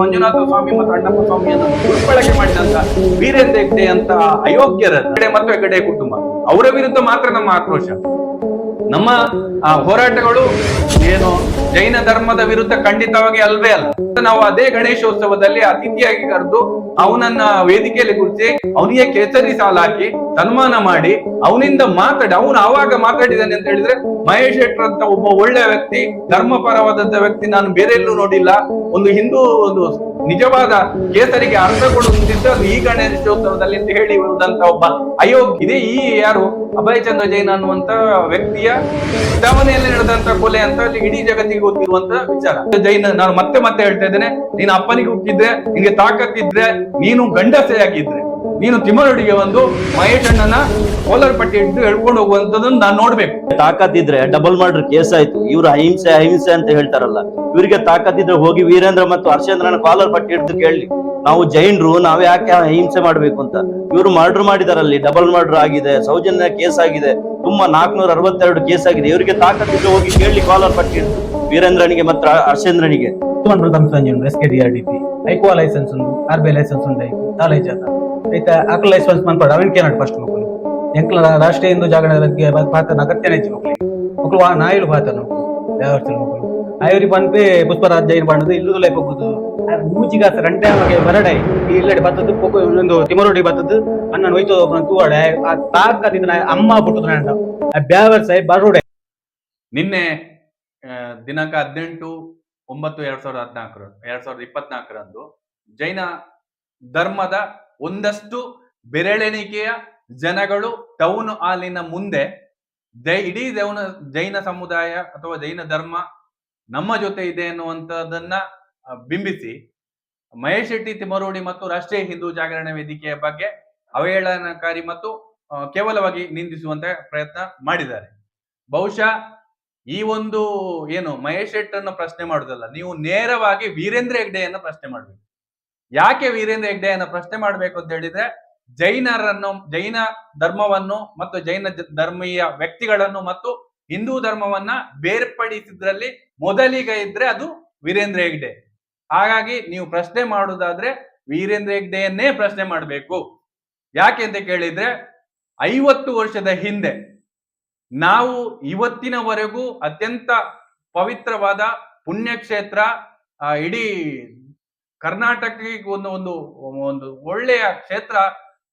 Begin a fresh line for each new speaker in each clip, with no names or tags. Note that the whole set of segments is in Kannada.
ಮಂಜುನಾಥ ಸ್ವಾಮಿ ಮತ್ತು ಅಣ್ಣಪ್ಪ ಸ್ವಾಮಿಯನ್ನು ದುರ್ಬಳಕೆ ಮಾಡಿದಂತ ವೀರೇಂದ್ರ ಅಂತ ಅಯೋಗ್ಯರ ಕಡೆ ಮತ್ತು ಹೆಗಡೆ ಕುಟುಂಬ. ಅವರ ವಿರುದ್ಧ ಮಾತ್ರ ನಮ್ಮ ಆಕ್ರೋಶ. ನಮ್ಮ ಆ, ಹೋರಾಟಗಳು ಏನು ಜೈನ ಧರ್ಮದ ವಿರುದ್ಧ ಖಂಡಿತವಾಗಿ ಅಲ್ವೇ ಅಲ್ಲ. ನಾವು ಅದೇ ಗಣೇಶೋತ್ಸವದಲ್ಲಿ ಅತಿಥಿಯಾಗಿ ಕರೆದು ಅವನನ್ನ ವೇದಿಕೆಯಲ್ಲಿ ಕುರಿಸಿ ಅವನಿಗೆ ಕೇಸರಿ ಸಾಲ ಹಾಕಿ ಸನ್ಮಾನ ಮಾಡಿ ಅವನಿಂದ ಮಾತಾಡಿ ಅವನು ಆವಾಗ ಮಾತಾಡಿದಾನೆ ಅಂತ ಹೇಳಿದ್ರೆ ಮಹೇಶ್ ಶೆಟ್ಟರ್ ಅಂತ ಒಬ್ಬ ಒಳ್ಳೆ ವ್ಯಕ್ತಿ ಧರ್ಮಪರವಾದಂತ ವ್ಯಕ್ತಿ ನಾನು ಬೇರೆ ಎಲ್ಲೂ ನೋಡಿಲ್ಲ. ಒಂದು ಹಿಂದೂ ಒಂದು ನಿಜವಾದ ಕೇಸರಿಗೆ ಅರ್ಥ ಕೊಡುವಂತಿದ್ದು ಅದು ಈ ಗಣೇಶೋತ್ಸವದಲ್ಲಿ ಅಂತ ಹೇಳಿ ಒಬ್ಬ ಅಯೋಗ್ಯ. ಇದೇ ಈ ಯಾರು? ಅಭಯ್ ಚಂದ್ರ ಜೈನ್ ಅನ್ನುವಂತ ವ್ಯಕ್ತಿಯ ಚುನಾವಣೆಯಲ್ಲಿ ನಡೆದಂತ ಕೊಲೆ ಅಂತ ಇಡೀ ಜಗತ್ತಿಗೆ ಗೊತ್ತಿರುವಂತ ವಿಚಾರ. ಜೈನ, ನಾನು ಮತ್ತೆ ಮತ್ತೆ ಹೇಳ್ತಾ ಇದ್ದೇನೆ, ನೀನ್ ಅಪ್ಪನಿಗೆ ಹುಟ್ಟಿದ್ರೆ, ನಿನ್ಗೆ ತಾಕತ್ತಿದ್ರೆ, ನೀನು ಗಂಡಸೆ ಆಗಿದ್ರೆ ನೀನು ತಿಮ್ಮರೊಡಿಗೆ ಒಂದು ಮಹೇಶ್ ಅಣ್ಣನ ಕೋಲರ್ ಪಟ್ಟಿ ಇಟ್ಟು ಹೇಳ್ಕೊಂಡು ಹೋಗುವಂತದನ್ನ ನಾನು ನೋಡ್ಬೇಕು.
ತಾಕತ್ತಿದ್ರೆ ಡಬಲ್ ಮರ್ಡರ್ ಕೇಸ್ ಆಯ್ತು. ಇವ್ರು ಅಹಿಂಸೆ ಅಹಿಂಸೆ ಅಂತ ಹೇಳ್ತಾರಲ್ಲ. ಇವರಿಗೆ ತಾಕತ್ತಿದ್ರೆ ಹೋಗಿ ವೀರೇಂದ್ರ ಮತ್ತು ಹರ್ಷೇಂದ್ರನ ಕಾಲರ್ ಪಟ್ಟಿ ಹಿಡಿದು ಕೇಳಿ. ನಾವು ಜೈನರು ನಾವ್ ಯಾಕೆ ಅಹಿಂಸೆ ಮಾಡ್ಬೇಕು ಅಂತ? ಇವರು ಮರ್ಡರ್ ಮಾಡಿದಾರಲ್ಲಿ ಡಬಲ್ ಮರ್ಡರ್ ಆಗಿದೆ ಸೌಜನ್ಯ ಕೇಸ್ ಆಗಿದೆ ತುಂಬಾ ನಾಲ್ಕನೂರ ಅರವತ್ತೆರಡು ಕೇಸ್ ಆಗಿದೆ. ಇವರಿಗೆ ತಾಕತ್ತಿದ್ರೆ ಹೋಗಿ ಕೇಳಿ ಕಾಲರ್ ಪಟ್ಟಿ ಹಿಡಿದು. ವೀರೇಂದ್ರನಿಗೆ ಮತ್ತು ಹರ್ಷೇಂದ್ರನಿಗೆ.
ಸಂಸ್ಥೆ S K D R D P ಐಕೋ licence ಉಂಟು ಆರ್ ಬಿ ಲೈಸೆನ್ಸ್ ಉಂಟು ಕಾಲೇಜ್ ಅದ ಐತ ಅಕ್ಲ ಲೈಸೆನ್ಸ್ ಮನ್ಪಡ ಅವನ್ ಕೇನಾಡ್ ಫಸ್ಟ್ ಮಕ್ಕಳು ಎಂಕ್ಲ ರಾಷ್ಟ್ರೀಯ ಹಿಂದೂ ಜಾಗರಣೆ ಬಗ್ಗೆ ಪಾತ್ರ ಅಗತ್ಯನೇ ಹೆಚ್ಚು ಮಕ್ಕಳು ಮಕ್ಕಳು ಆ ನಾಯಿಲು ಪಾತ್ರ ದೇವಸ್ಥಾನ ಮಕ್ಕಳು ಆಯ್ರಿ ಪನ್ಪೆ ಪುಷ್ಪರಾಜ್ ಜೈನ್ ಬಣ್ಣದು ಇಲ್ಲೂ ಲೈಫ್ ಹೋಗುದು. ಮೂಜಿಗಾಸ ರಂಟೆ ಬರಡೆ ಬರಡೈ ಈ ಇಲ್ಲಡಿ ಬತ್ತದ್ದು ಪೊಕ್ಕು ಒಂದು ತಿಮರೋಡಿ ಬತ್ತದ್ದು. ಅನ್ನ ಒಯ್ತು ತೂವಾಡೆ ಆ ತಾಕದಿಂದ ಅಮ್ಮ ಬಿಟ್ಟದ್ ನಾನು ಬ್ಯಾವರ್ ಸಾಹೇಬ್ ಬರೋಡೆ
ನಿನ್ನೆ ದಿನಾಂಕ ಹದಿನೆಂಟು ಒಂಬತ್ತು ಎರಡ್ ಸಾವಿರದ ಹದಿನಾಲ್ಕರ ಎರಡ್ ಸಾವಿರದ ಇಪ್ಪತ್ನಾಲ್ಕರಂದು ಜೈನ ಧರ್ಮದ ಒಂದಷ್ಟು ಬೆರಳೆಣಿಕೆಯ ಜನಗಳು ಟೌನ್ ಹಾಲಿನ ಮುಂದೆ, ಜೈ ಇಡೀ ಜೈನ ಜೈನ ಸಮುದಾಯ ಅಥವಾ ಜೈನ ಧರ್ಮ ನಮ್ಮ ಜೊತೆ ಇದೆ ಅನ್ನುವಂಥದ್ದನ್ನ ಬಿಂಬಿಸಿ ಮಹೇಶ್ ಶೆಟ್ಟಿ ತಿಮರೋಡಿ ಮತ್ತು ರಾಷ್ಟ್ರೀಯ ಹಿಂದೂ ಜಾಗರಣ ವೇದಿಕೆಯ ಬಗ್ಗೆ ಅವಹೇಳನಕಾರಿ ಮತ್ತು ಕೇವಲವಾಗಿ ನಿಂದಿಸುವಂತೆ ಪ್ರಯತ್ನ ಮಾಡಿದ್ದಾರೆ. ಬಹುಶಃ ಈ ಒಂದು, ಏನು ಮಹೇಶ್ ಶೆಟ್ಟನ್ನು ಪ್ರಶ್ನೆ ಮಾಡುದಲ್ಲ, ನೀವು ನೇರವಾಗಿ ವೀರೇಂದ್ರ ಹೆಗ್ಡೆಯನ್ನು ಪ್ರಶ್ನೆ ಮಾಡ್ಬೇಕು. ಯಾಕೆ ವೀರೇಂದ್ರ ಹೆಗ್ಡೆ ಅನ್ನ ಪ್ರಶ್ನೆ ಮಾಡ್ಬೇಕು ಅಂತ ಹೇಳಿದ್ರೆ, ಜೈನರನ್ನು, ಜೈನ ಧರ್ಮವನ್ನು ಮತ್ತು ಜೈನ ಧರ್ಮೀಯ ವ್ಯಕ್ತಿಗಳನ್ನು ಮತ್ತು ಹಿಂದೂ ಧರ್ಮವನ್ನ ಬೇರ್ಪಡಿಸಿದ್ರಲ್ಲಿ ಮೊದಲಿಗೆ ಇದ್ರೆ ಅದು ವೀರೇಂದ್ರ ಹೆಗ್ಡೆ. ಹಾಗಾಗಿ ನೀವು ಪ್ರಶ್ನೆ ಮಾಡುದಾದ್ರೆ ವೀರೇಂದ್ರ ಹೆಗ್ಡೆಯನ್ನೇ ಪ್ರಶ್ನೆ ಮಾಡಬೇಕು. ಯಾಕೆ ಅಂತ ಕೇಳಿದ್ರೆ, ಐವತ್ತು ವರ್ಷದ ಹಿಂದೆ ನಾವು ಇವತ್ತಿನವರೆಗೂ ಅತ್ಯಂತ ಪವಿತ್ರವಾದ ಪುಣ್ಯಕ್ಷೇತ್ರ ಇಡೀ ಕರ್ನಾಟಕಕ್ಕೆ ಒಂದು ಒಂದು ಒಂದು ಒಳ್ಳೆಯ ಕ್ಷೇತ್ರ,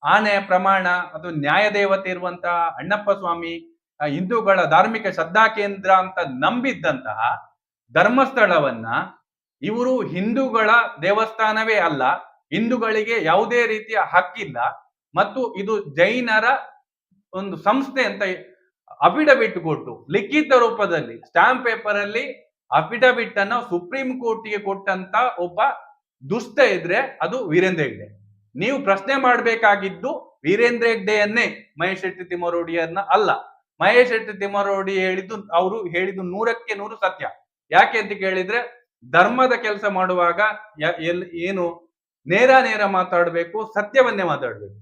ಆನೆ ಪ್ರಮಾಣ ಅದು ನ್ಯಾಯದೇವತೆ ಇರುವಂತಹ ಅಣ್ಣಪ್ಪ ಸ್ವಾಮಿ ಹಿಂದೂಗಳ ಧಾರ್ಮಿಕ ಶ್ರದ್ಧಾ ಕೇಂದ್ರ ಅಂತ ನಂಬಿದ್ದಂತಹ ಧರ್ಮಸ್ಥಳವನ್ನ ಇವರು ಹಿಂದೂಗಳ ದೇವಸ್ಥಾನವೇ ಅಲ್ಲ, ಹಿಂದೂಗಳಿಗೆ ಯಾವುದೇ ರೀತಿಯ ಹಕ್ಕಿಲ್ಲ ಮತ್ತು ಇದು ಜೈನರ ಒಂದು ಸಂಸ್ಥೆ ಅಂತ ಅಫಿಡವಿಟ್ ಕೊಟ್ಟು ಲಿಖಿತ ರೂಪದಲ್ಲಿ ಸ್ಟಾಂಪ್ ಪೇಪರ್ ಅಲ್ಲಿ ಅಫಿಡವಿಟ್ ಅನ್ನು ಸುಪ್ರೀಂ ಕೋರ್ಟ್ಗೆ ಕೊಟ್ಟಂತ ಒಬ್ಬ ದುಷ್ಟ ಇದ್ರೆ ಅದು ವೀರೇಂದ್ರ ಹೆಗ್ಡೆ. ನೀವು ಪ್ರಶ್ನೆ ಮಾಡಬೇಕಾಗಿದ್ದು ವೀರೇಂದ್ರ ಹೆಗ್ಡೆಯನ್ನೇ ಮಹೇಶ್ ಶೆಟ್ಟಿ ತಿಮ್ಮರೋಡಿಯನ್ನ ಅಲ್ಲ. ಮಹೇಶ್ ಶೆಟ್ಟಿ ತಿಮ್ಮರೋಡಿ ಹೇಳಿದ್ದು ಅವರು ಹೇಳಿದ್ದು ನೂರಕ್ಕೆ ನೂರು ಸತ್ಯ. ಯಾಕೆ ಅಂತ ಕೇಳಿದ್ರೆ ಧರ್ಮದ ಕೆಲಸ ಮಾಡುವಾಗ ಏನು ನೇರ ನೇರ ಮಾತಾಡಬೇಕು, ಸತ್ಯವನ್ನೇ ಮಾತಾಡಬೇಕು.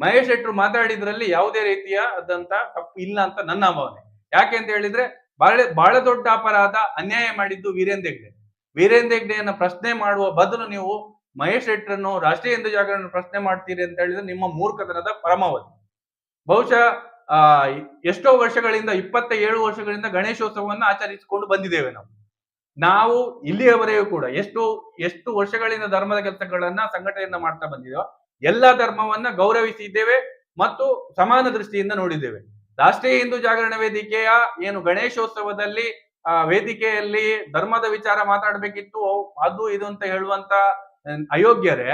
ಮಹೇಶ್ ಶೆಟ್ಟರು ಮಾತಾಡಿದ್ರಲ್ಲಿ ಯಾವುದೇ ರೀತಿಯ ಅದಂತ ತಪ್ಪು ಇಲ್ಲ ಅಂತ ನನ್ನ ಭಾವನೆ. ಯಾಕೆ ಅಂತ ಹೇಳಿದ್ರೆ ಬಹಳ ಬಹಳ ದೊಡ್ಡ ಅಪರಾಧ ಅನ್ಯಾಯ ಮಾಡಿದ್ದು ವೀರೇಂದ್ರ ಹೆಗ್ಡೆ. ವೀರೇಂದ್ರ ಪ್ರಶ್ನೆ ಮಾಡುವ ಬದಲು ನೀವು ಮಹೇಶ್ ಶೆಟ್ಟರನ್ನು ರಾಷ್ಟ್ರೀಯ ಹಿಂದೂ ಜಾಗರಣ ಪ್ರಶ್ನೆ ಮಾಡ್ತೀರಿ ಅಂತ ಹೇಳಿದ್ರೆ ನಿಮ್ಮ ಮೂರ್ಖತನದ ಪರಮಾವಧಿ. ಬಹುಶಃ, ಆ, ಎಷ್ಟೋ ವರ್ಷಗಳಿಂದ ಇಪ್ಪತ್ತ ಏಳು ವರ್ಷಗಳಿಂದ ಗಣೇಶೋತ್ಸವವನ್ನು ಆಚರಿಸಿಕೊಂಡು ಬಂದಿದ್ದೇವೆ ನಾವು. ನಾವು ಇಲ್ಲಿಯವರೆಗೂ ಕೂಡ ಎಷ್ಟು ಎಷ್ಟು ವರ್ಷಗಳಿಂದ ಧರ್ಮದ ಕೆಲಸಗಳನ್ನ, ಸಂಘಟನೆಯನ್ನ ಮಾಡ್ತಾ ಬಂದಿದ್ದೇವೆ, ಎಲ್ಲ ಧರ್ಮವನ್ನ ಗೌರವಿಸಿದ್ದೇವೆ ಮತ್ತು ಸಮಾನ ದೃಷ್ಟಿಯಿಂದ ನೋಡಿದ್ದೇವೆ. ರಾಷ್ಟ್ರೀಯ ಹಿಂದೂ ಜಾಗರಣ ವೇದಿಕೆಯ ಏನು ಗಣೇಶೋತ್ಸವದಲ್ಲಿ ವೇದಿಕೆಯಲ್ಲಿ ಧರ್ಮದ ವಿಚಾರ ಮಾತಾಡ್ಬೇಕಿತ್ತು. ಅದು ಇದು ಅಂತ ಹೇಳುವಂತ ಅಯೋಗ್ಯರೇ,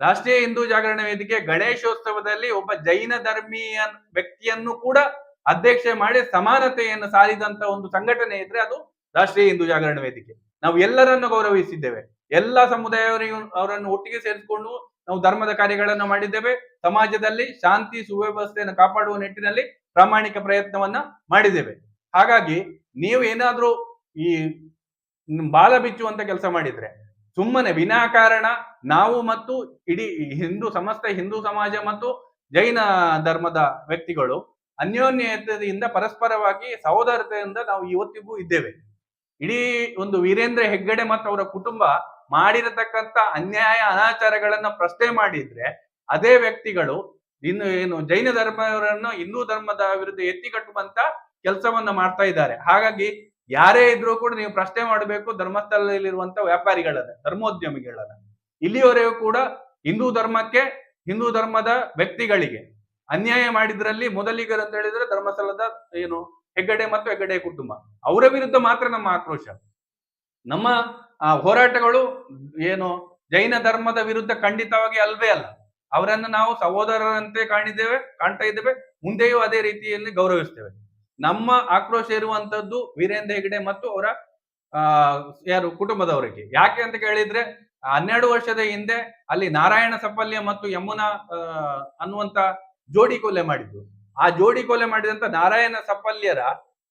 ರಾಷ್ಟ್ರೀಯ ಹಿಂದೂ ಜಾಗರಣ ವೇದಿಕೆ ಗಣೇಶೋತ್ಸವದಲ್ಲಿ ಒಬ್ಬ ಜೈನ ಧರ್ಮೀಯ ವ್ಯಕ್ತಿಯನ್ನು ಕೂಡ ಅಧ್ಯಕ್ಷೆ ಮಾಡಿ ಸಮಾನತೆಯನ್ನು ಸಾರಿದಂತ ಒಂದು ಸಂಘಟನೆ ಇದ್ರೆ ಅದು ರಾಷ್ಟ್ರೀಯ ಹಿಂದೂ ಜಾಗರಣ ವೇದಿಕೆ. ನಾವು ಎಲ್ಲರನ್ನು ಗೌರವಿಸಿದ್ದೇವೆ. ಎಲ್ಲ ಸಮುದಾಯವರಿಗೂ ಅವರನ್ನು ಒಟ್ಟಿಗೆ ಸೇರಿಸಿಕೊಂಡು ನಾವು ಧರ್ಮದ ಕಾರ್ಯಗಳನ್ನು ಮಾಡಿದ್ದೇವೆ. ಸಮಾಜದಲ್ಲಿ ಶಾಂತಿ ಸುವ್ಯವಸ್ಥೆಯನ್ನು ಕಾಪಾಡುವ ನಿಟ್ಟಿನಲ್ಲಿ ಪ್ರಾಮಾಣಿಕ ಪ್ರಯತ್ನವನ್ನ ಮಾಡಿದ್ದೇವೆ. ಹಾಗಾಗಿ ನೀವು ಏನಾದ್ರೂ ಈ ಬಾಲ ಬಿಚ್ಚುವಂತ ಕೆಲಸ ಮಾಡಿದ್ರೆ, ಸುಮ್ಮನೆ ವಿನಾಕಾರಣ ನಾವು ಮತ್ತು ಇಡೀ ಹಿಂದೂ ಸಮಸ್ತ ಹಿಂದೂ ಸಮಾಜ ಮತ್ತು ಜೈನ ಧರ್ಮದ ವ್ಯಕ್ತಿಗಳು ಅನ್ಯೋನ್ಯತೆಯಿಂದ ಪರಸ್ಪರವಾಗಿ ಸಹೋದರತೆಯಿಂದ ನಾವು ಇವತ್ತಿಗೂ ಇದ್ದೇವೆ. ಇಡೀ ಒಂದು ವೀರೇಂದ್ರ ಹೆಗ್ಗಡೆ ಮತ್ತು ಅವರ ಕುಟುಂಬ ಮಾಡಿರತಕ್ಕಂಥ ಅನ್ಯಾಯ ಅನಾಚಾರಗಳನ್ನ ಪ್ರಶ್ನೆ ಮಾಡಿದ್ರೆ, ಅದೇ ವ್ಯಕ್ತಿಗಳು ಇನ್ನು ಏನು ಜೈನ ಧರ್ಮವರನ್ನು ಹಿಂದೂ ಧರ್ಮದ ವಿರುದ್ಧ ಎತ್ತಿ ಕಟ್ಟುವಂತ ಕೆಲಸವನ್ನ ಮಾಡ್ತಾ ಇದ್ದಾರೆ. ಹಾಗಾಗಿ ಯಾರೇ ಇದ್ರೂ ಕೂಡ ನೀವು ಪ್ರಶ್ನೆ ಮಾಡಬೇಕು ಧರ್ಮಸ್ಥಳದಲ್ಲಿರುವಂತ ವ್ಯಾಪಾರಿಗಳನ್ನ ಧರ್ಮೋದ್ಯಮಿಗಳನ್ನ. ಇಲ್ಲಿಯವರೆಗೂ ಕೂಡ ಹಿಂದೂ ಧರ್ಮಕ್ಕೆ ಹಿಂದೂ ಧರ್ಮದ ವ್ಯಕ್ತಿಗಳಿಗೆ ಅನ್ಯಾಯ ಮಾಡಿದ್ರಲ್ಲಿ ಮೊದಲಿಗರು ಅಂತ ಹೇಳಿದ್ರೆ ಧರ್ಮಸ್ಥಳದ ಏನು ಹೆಗ್ಗಡೆ ಮತ್ತು ಹೆಗ್ಗಡೆ ಕುಟುಂಬ. ಅವರ ವಿರುದ್ಧ ಮಾತ್ರ ನಮ್ಮ ಆಕ್ರೋಶ. ನಮ್ಮ ಆ, ಹೋರಾಟಗಳು ಏನು ಜೈನ ಧರ್ಮದ ವಿರುದ್ಧ ಖಂಡಿತವಾಗಿ ಅಲ್ವೇ ಅಲ್ಲ. ಅವರನ್ನು ನಾವು ಸಹೋದರರಂತೆ ಕಾಣಿದ್ದೇವೆ ಕಾಣ್ತಾ ಇದ್ದೇವೆ ಮುಂದೆಯೂ ಅದೇ ರೀತಿಯಲ್ಲಿ ಗೌರವಿಸ್ತೇವೆ. ನಮ್ಮ ಆಕ್ರೋಶ ಇರುವಂತದ್ದು ವೀರೇಂದ್ರ ಹೆಗಡೆ ಮತ್ತು ಅವರ ಯಾರು ಕುಟುಂಬದವರಿಗೆ. ಯಾಕೆ ಅಂತ ಕೇಳಿದ್ರೆ, ಹನ್ನೆರಡು ವರ್ಷದ ಹಿಂದೆ ಅಲ್ಲಿ ನಾರಾಯಣ ಸಫಲ್ಯ ಮತ್ತು ಯಮುನಾ ಅನ್ನುವಂತ ಜೋಡಿ ಕೊಲೆ ಮಾಡಿದ್ರು. ಆ ಜೋಡಿ ಕೊಲೆ ಮಾಡಿದಂತ ನಾರಾಯಣ ಸಫಲ್ಯರ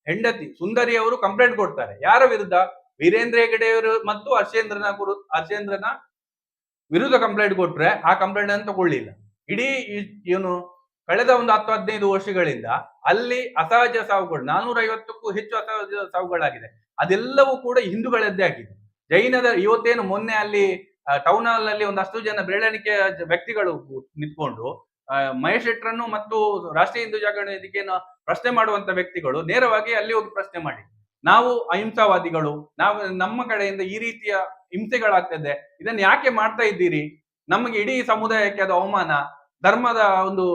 ಹೆಂಡತಿ ಸುಂದರಿ ಅವರು ಕಂಪ್ಲೇಂಟ್ ಕೊಡ್ತಾರೆ. ಯಾರ ವಿರುದ್ಧ? ವೀರೇಂದ್ರ ಹೆಗಡೆಯವರು ಮತ್ತು ಹರ್ಷೇಂದ್ರನ ಗುರು ಹರ್ಷೇಂದ್ರನ ವಿರುದ್ಧ ಕಂಪ್ಲೇಂಟ್ ಕೊಟ್ರೆ ಆ ಕಂಪ್ಲೇಂಟ್ ಅನ್ನು ತಗೊಳ್ಳಿಲ್ಲ. ಇಡೀ ಇವನು ಕಳೆದ ಒಂದು ಹತ್ತು ಹದಿನೈದು ವರ್ಷಗಳಿಂದ ಅಲ್ಲಿ ಅಸಹಜ ಸಾವುಗಳು ನಾನೂರ ಐವತ್ತಕ್ಕೂ ಹೆಚ್ಚು ಅಸಹಜ ಸಾವುಗಳಾಗಿದೆ. ಅದೆಲ್ಲವೂ ಕೂಡ ಹಿಂದೂಗಳದ್ದೇ ಆಗಿದೆ. ಜೈನದ ಇವತ್ತೇನು ಮೊನ್ನೆ ಅಲ್ಲಿ ಟೌನ್ ಹಾಲ್ನಲ್ಲಿ ಒಂದಷ್ಟು ಜನ ಬೆಳವಣಿಗೆ ವ್ಯಕ್ತಿಗಳು ನಿಂತ್ಕೊಂಡು ಮಹೇಶ್ ಶೆಟ್ಟರನ್ನು ಮತ್ತು ರಾಷ್ಟ್ರೀಯ ಹಿಂದೂ ಜಾಗರಣ ವೇದಿಕೆಯನ್ನು ಪ್ರಶ್ನೆ ಮಾಡುವಂತ ವ್ಯಕ್ತಿಗಳು ನೇರವಾಗಿ ಅಲ್ಲಿ ಹೋಗಿ ಪ್ರಶ್ನೆ ಮಾಡಿ. ನಾವು ಅಹಿಂಸಾವಾದಿಗಳು, ನಾವು ನಮ್ಮ ಕಡೆಯಿಂದ ಈ ರೀತಿಯ ಹಿಂಸೆಗಳಾಗ್ತದೆ. ಇದನ್ನು ಯಾಕೆ ಮಾಡ್ತಾ ಇದ್ದೀರಿ? ನಮಗೆ ಇಡೀ ಸಮುದಾಯಕ್ಕೆ ಅದು ಅವಮಾನ. ಧರ್ಮದ ಒಂದು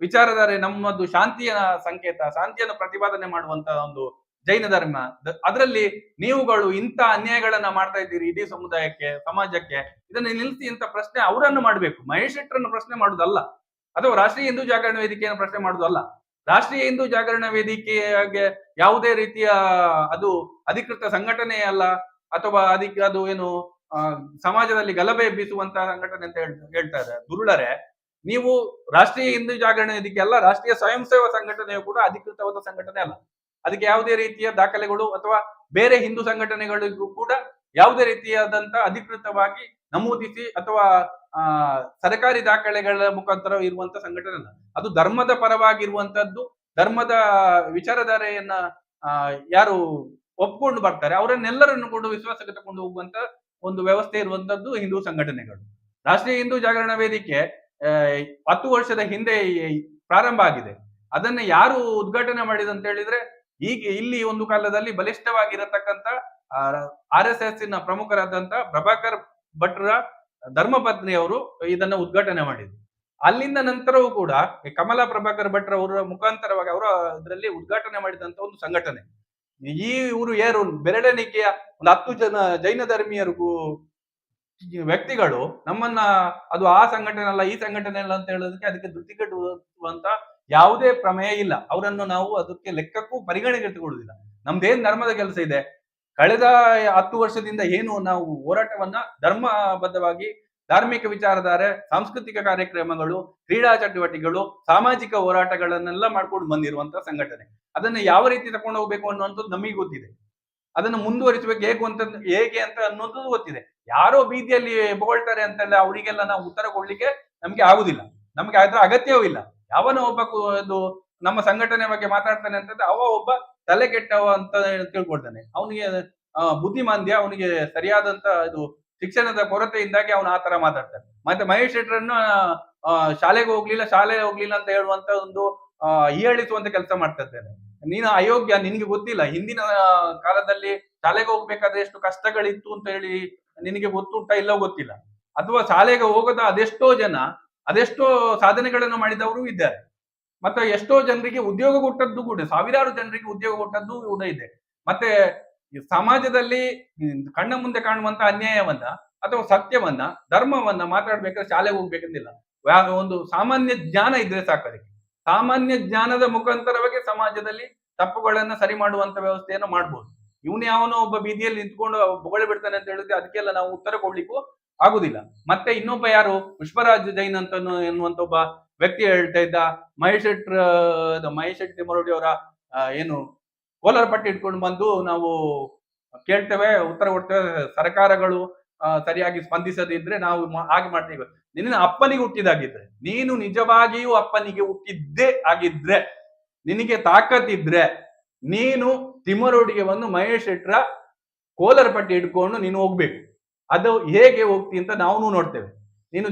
ವಿಚಾರಧಾರೆ ನಮ್ಮದು ಶಾಂತಿಯ ಸಂಕೇತ, ಶಾಂತಿಯನ್ನು ಪ್ರತಿಪಾದನೆ ಮಾಡುವಂತ ಒಂದು ಜೈನ ಧರ್ಮ. ಅದರಲ್ಲಿ ನೀವುಗಳು ಇಂಥ ಅನ್ಯಾಯಗಳನ್ನ ಮಾಡ್ತಾ ಇದ್ದೀರಿ ಇಡೀ ಸಮುದಾಯಕ್ಕೆ, ಸಮಾಜಕ್ಕೆ, ಇದನ್ನ ನಿಲ್ಲಿಸಿ ಅಂತ ಪ್ರಶ್ನೆ ಅವರನ್ನು ಮಾಡಬೇಕು. ಮಹೇಶ್ ಶೆಟ್ಟರನ್ನು ಪ್ರಶ್ನೆ ಮಾಡುವುದಲ್ಲ ಅಥವಾ ರಾಷ್ಟ್ರೀಯ ಹಿಂದೂ ಜಾಗರಣ ವೇದಿಕೆಯನ್ನು ಪ್ರಶ್ನೆ ಮಾಡುವುದಲ್ಲ ರಾಷ್ಟ್ರೀಯ ಹಿಂದೂ ಜಾಗರಣ ವೇದಿಕೆಗೆ ಯಾವುದೇ ರೀತಿಯ ಅದು ಅಧಿಕೃತ ಸಂಘಟನೆ ಅಲ್ಲ, ಅಥವಾ ಅದಕ್ಕೆ ಅದು ಏನು ಸಮಾಜದಲ್ಲಿ ಗಲಭೆ ಎಬ್ಬಿಸುವಂತಹ ಸಂಘಟನೆ ಅಂತ ಹೇಳ್ತಾ ಹೇಳ್ತಾರೆ ದುರುಳರೆ ನೀವು ರಾಷ್ಟ್ರೀಯ ಹಿಂದೂ ಜಾಗರಣೆ ವೇದಿಕೆ ಅಲ್ಲ, ರಾಷ್ಟ್ರೀಯ ಸ್ವಯಂ ಸೇವಾ ಸಂಘಟನೆಯು ಕೂಡ ಅಧಿಕೃತವಾದ ಸಂಘಟನೆ ಅಲ್ಲ. ಅದಕ್ಕೆ ಯಾವುದೇ ರೀತಿಯ ದಾಖಲೆಗಳು ಅಥವಾ ಬೇರೆ ಹಿಂದೂ ಸಂಘಟನೆಗಳಿಗೂ ಕೂಡ ಯಾವುದೇ ರೀತಿಯಾದಂತ ಅಧಿಕೃತವಾಗಿ ನಮೂದಿಸಿ ಅಥವಾ, ಆ, ಸರ್ಕಾರಿ ದಾಖಲೆಗಳ ಮುಖಾಂತರ ಇರುವಂತ ಸಂಘಟನೆ ಅಲ್ಲ. ಅದು ಧರ್ಮದ ಪರವಾಗಿರುವಂತದ್ದು ಧರ್ಮದ ವಿಚಾರಧಾರೆಯನ್ನ ಯಾರು ಒಪ್ಕೊಂಡು ಬರ್ತಾರೆ, ಅವರನ್ನೆಲ್ಲರನ್ನು ಕೊಂಡು ವಿಶ್ವಾಸಕ್ಕೆ ತಗೊಂಡು ಹೋಗುವಂತ ಒಂದು ವ್ಯವಸ್ಥೆ ಇರುವಂತದ್ದು ಹಿಂದೂ ಸಂಘಟನೆಗಳು. ರಾಷ್ಟ್ರೀಯ ಹಿಂದೂ ಜಾಗರಣ ವೇದಿಕೆ ಹತ್ತು ವರ್ಷದ ಹಿಂದೆ ಪ್ರಾರಂಭ ಆಗಿದೆ. ಅದನ್ನ ಯಾರು ಉದ್ಘಾಟನೆ ಮಾಡಿದ ಅಂತ ಹೇಳಿದ್ರೆ, ಈಗ ಇಲ್ಲಿ ಒಂದು ಕಾಲದಲ್ಲಿ ಬಲಿಷ್ಠವಾಗಿರತಕ್ಕಂತ ಆರ್ ಎಸ್ ಎಸ್ನ ಪ್ರಮುಖರಾದಂತ ಪ್ರಭಾಕರ್ ಭಟ್ರ ಧರ್ಮಪತ್ನಿಯವರು ಇದನ್ನ ಉದ್ಘಾಟನೆ ಮಾಡಿದ್ರು. ಅಲ್ಲಿಂದ ನಂತರವೂ ಕೂಡ ಕಮಲಾ ಪ್ರಭಾಕರ್ ಭಟ್ರ ಅವರ ಮುಖಾಂತರವಾಗಿ ಅವರ ಇದರಲ್ಲಿ ಉದ್ಘಾಟನೆ ಮಾಡಿದಂತ ಒಂದು ಸಂಘಟನೆ. ಈ ಊರು ಯಾರು ಬೆರಳೆಣಿಕೆಯ ಒಂದು ಹತ್ತು ಜನ ಜೈನ ಧರ್ಮೀಯರಿಗೂ ವ್ಯಕ್ತಿಗಳು ನಮ್ಮನ್ನ ಅದು ಆ ಸಂಘಟನೆ ಅಲ್ಲ, ಈ ಸಂಘಟನೆ ಅಲ್ಲ ಅಂತ ಹೇಳೋದಕ್ಕೆ ಅದಕ್ಕೆ ಧೃತಿ ಕಟ್ಟುವಂತ ಯಾವುದೇ ಪ್ರಮೇಯ ಇಲ್ಲ. ಅವರನ್ನು ನಾವು ಅದಕ್ಕೆ ಲೆಕ್ಕಕ್ಕೂ ಪರಿಗಣನೆಗೆ ತಗೊಳ್ಳುದಿಲ್ಲ ನಮ್ದೇನ್ ಧರ್ಮದ ಕೆಲಸ ಇದೆ? ಕಳೆದ ಹತ್ತು ವರ್ಷದಿಂದ ಏನು ನಾವು ಹೋರಾಟವನ್ನ ಧರ್ಮಬದ್ಧವಾಗಿ ಧಾರ್ಮಿಕ ವಿಚಾರಧಾರೆ, ಸಾಂಸ್ಕೃತಿಕ ಕಾರ್ಯಕ್ರಮಗಳು, ಕ್ರೀಡಾ ಚಟುವಟಿಕೆಗಳು, ಸಾಮಾಜಿಕ ಹೋರಾಟಗಳನ್ನೆಲ್ಲ ಮಾಡ್ಕೊಂಡು ಬಂದಿರುವಂತ ಸಂಘಟನೆ. ಅದನ್ನ ಯಾವ ರೀತಿ ತಕೊಂಡು ಹೋಗ್ಬೇಕು ಅನ್ನುವಂಥದ್ದು ನಮಗೆ ಗೊತ್ತಿದೆ. ಅದನ್ನ ಮುಂದುವರಿಸಬೇಕು. ಹೇಗು ಅಂತ ಹೇಗೆ ಅಂತ ಅನ್ನೋದು ಗೊತ್ತಿದೆ. ಯಾರೋ ಬೀದಿಯಲ್ಲಿ ಬೊಗಳ್ತಾರೆ ಅಂತೆಲ್ಲ ಅವರಿಗೆಲ್ಲ ನಾವು ಉತ್ತರ ಕೊಡ್ಲಿಕ್ಕೆ ನಮ್ಗೆ ಆಗುದಿಲ್ಲ. ನಮ್ಗೆ ಅದರ ಅಗತ್ಯವೂ ಇಲ್ಲ. ಯಾವನೋ ಒಬ್ಬ ಇದು ನಮ್ಮ ಸಂಘಟನೆ ಬಗ್ಗೆ ಮಾತಾಡ್ತಾನೆ ಅಂತಂದ್ರೆ ಅವ ಒಬ್ಬ ತಲೆ ಕೆಟ್ಟವ ಅಂತ ತಿಳ್ಕೊಳ್ತಾನೆ. ಅವನಿಗೆ ಬುದ್ಧಿಮಾಂದ್ಯ, ಅವನಿಗೆ ಸರಿಯಾದಂತ ಇದು ಶಿಕ್ಷಣದ ಕೊರತೆಯಿಂದಾಗಿ ಅವನು ಆತರ ಮಾತಾಡ್ತಾನೆ. ಮತ್ತೆ ಮಹೇಶ್ ಶೆಟ್ಟರನ್ನು ಶಾಲೆಗೆ ಹೋಗ್ಲಿಲ್ಲ ಶಾಲೆ ಹೋಗ್ಲಿಲ್ಲ ಅಂತ ಹೇಳುವಂತ ಒಂದು ಹೀಯಾಳಿಸುವಂತ ಕೆಲಸ ಮಾಡ್ತಾ ಇದ್ದಾನೆ. ನೀನು ಅಯೋಗ್ಯ, ನಿನಗೆ ಗೊತ್ತಿಲ್ಲ. ಹಿಂದಿನ ಕಾಲದಲ್ಲಿ ಶಾಲೆಗೆ ಹೋಗ್ಬೇಕಾದ್ರೆ ಎಷ್ಟು ಕಷ್ಟಗಳಿತ್ತು ಅಂತ ಹೇಳಿ ನಿನಗೆ ಗೊತ್ತುಂಟಾ ಇಲ್ಲೋ ಗೊತ್ತಿಲ್ಲ. ಅಥವಾ ಶಾಲೆಗೆ ಹೋಗದ ಅದೆಷ್ಟೋ ಜನ, ಅದೆಷ್ಟೋ ಸಾಧನೆಗಳನ್ನು ಮಾಡಿದವರು ಇದ್ದಾರೆ. ಮತ್ತೆ ಎಷ್ಟೋ ಜನರಿಗೆ ಉದ್ಯೋಗ ಕೊಟ್ಟದ್ದು ಕೂಡ, ಸಾವಿರಾರು ಜನರಿಗೆ ಉದ್ಯೋಗ ಕೊಟ್ಟದ್ದು ಕೂಡ ಇದೆ. ಮತ್ತೆ ಸಮಾಜದಲ್ಲಿ ಕಣ್ಣ ಮುಂದೆ ಕಾಣುವಂತ ಅನ್ಯಾಯವನ್ನ ಅಥವಾ ಸತ್ಯವನ್ನ, ಧರ್ಮವನ್ನ ಮಾತಾಡ್ಬೇಕಾದ್ರೆ ಶಾಲೆಗೆ ಹೋಗ್ಬೇಕಂತಿಲ್ಲ. ಒಂದು ಸಾಮಾನ್ಯ ಜ್ಞಾನ ಇದ್ರೆ ಸಾಕು ಅದಕ್ಕೆ. ಸಾಮಾನ್ಯ ಜ್ಞಾನದ ಮುಖಾಂತರವಾಗಿ ಸಮಾಜದಲ್ಲಿ ತಪ್ಪುಗಳನ್ನ ಸರಿ ಮಾಡುವಂತ ವ್ಯವಸ್ಥೆಯನ್ನು ಮಾಡ್ಬೋದು. ಇವನು ಯಾವನೋ ಒಬ್ಬ ಬೀದಿಯಲ್ಲಿ ನಿಂತ್ಕೊಂಡು ಬೊಗಳೆ ಬಿಡ್ತಾನೆ ಅಂತ ಹೇಳಿದ್ರೆ ಅದಕ್ಕೆಲ್ಲ ನಾವು ಉತ್ತರ ಕೊಡ್ಲಿಕ್ಕೂ ಆಗುದಿಲ್ಲ. ಮತ್ತೆ ಇನ್ನೊಬ್ಬ ಯಾರು? ಪುಷ್ಪರಾಜ್ ಜೈನ್ ಅಂತ ಎನ್ನುವಂತ ಒಬ್ಬ ವ್ಯಕ್ತಿ ಹೇಳ್ತಾ ಇದ್ದ ಮಹೇಶ್ ಶೆಟ್ರ ಮಹೇಶ್ ಶೆಟ್ಟಿ ಮರಡಿ ಅವರ ಏನು ಕೋಲಾರ ಪಟ್ಟಿ ಇಟ್ಕೊಂಡು ಬಂದು ನಾವು ಕೇಳ್ತೇವೆ, ಉತ್ತರ ಕೊಡ್ತೇವೆ, ಸರ್ಕಾರಗಳು ಸರಿಯಾಗಿ ಸ್ಪಂದಿಸದಿದ್ರೆ ನಾವು ಹಾಗೆ ಮಾಡ್ತೀವಿ. ನಿನ್ನ ಅಪ್ಪನಿಗೆ ಹುಟ್ಟಿದಾಗಿದ್ರೆ, ನೀನು ನಿಜವಾಗಿಯೂ ಅಪ್ಪನಿಗೆ ಹುಟ್ಟಿದ್ದೇ ಆಗಿದ್ರೆ ನಿನಗೆ ತಾಕತ್ತಿದ್ರೆ ನೀನು ತಿಮ್ಮರೋಡಿಗೆ ಬಂದು ಮಹೇಶ್ ಶೆಟ್ರ ಕೋಲರ ಪಟ್ಟಿ ಹಿಡ್ಕೊಂಡು ನೀನು ಹೋಗ್ಬೇಕು. ಅದು ಹೇಗೆ ಹೋಗ್ತಿ ಅಂತ ನಾವು ನೋಡ್ತೇವೆ. ನೀನು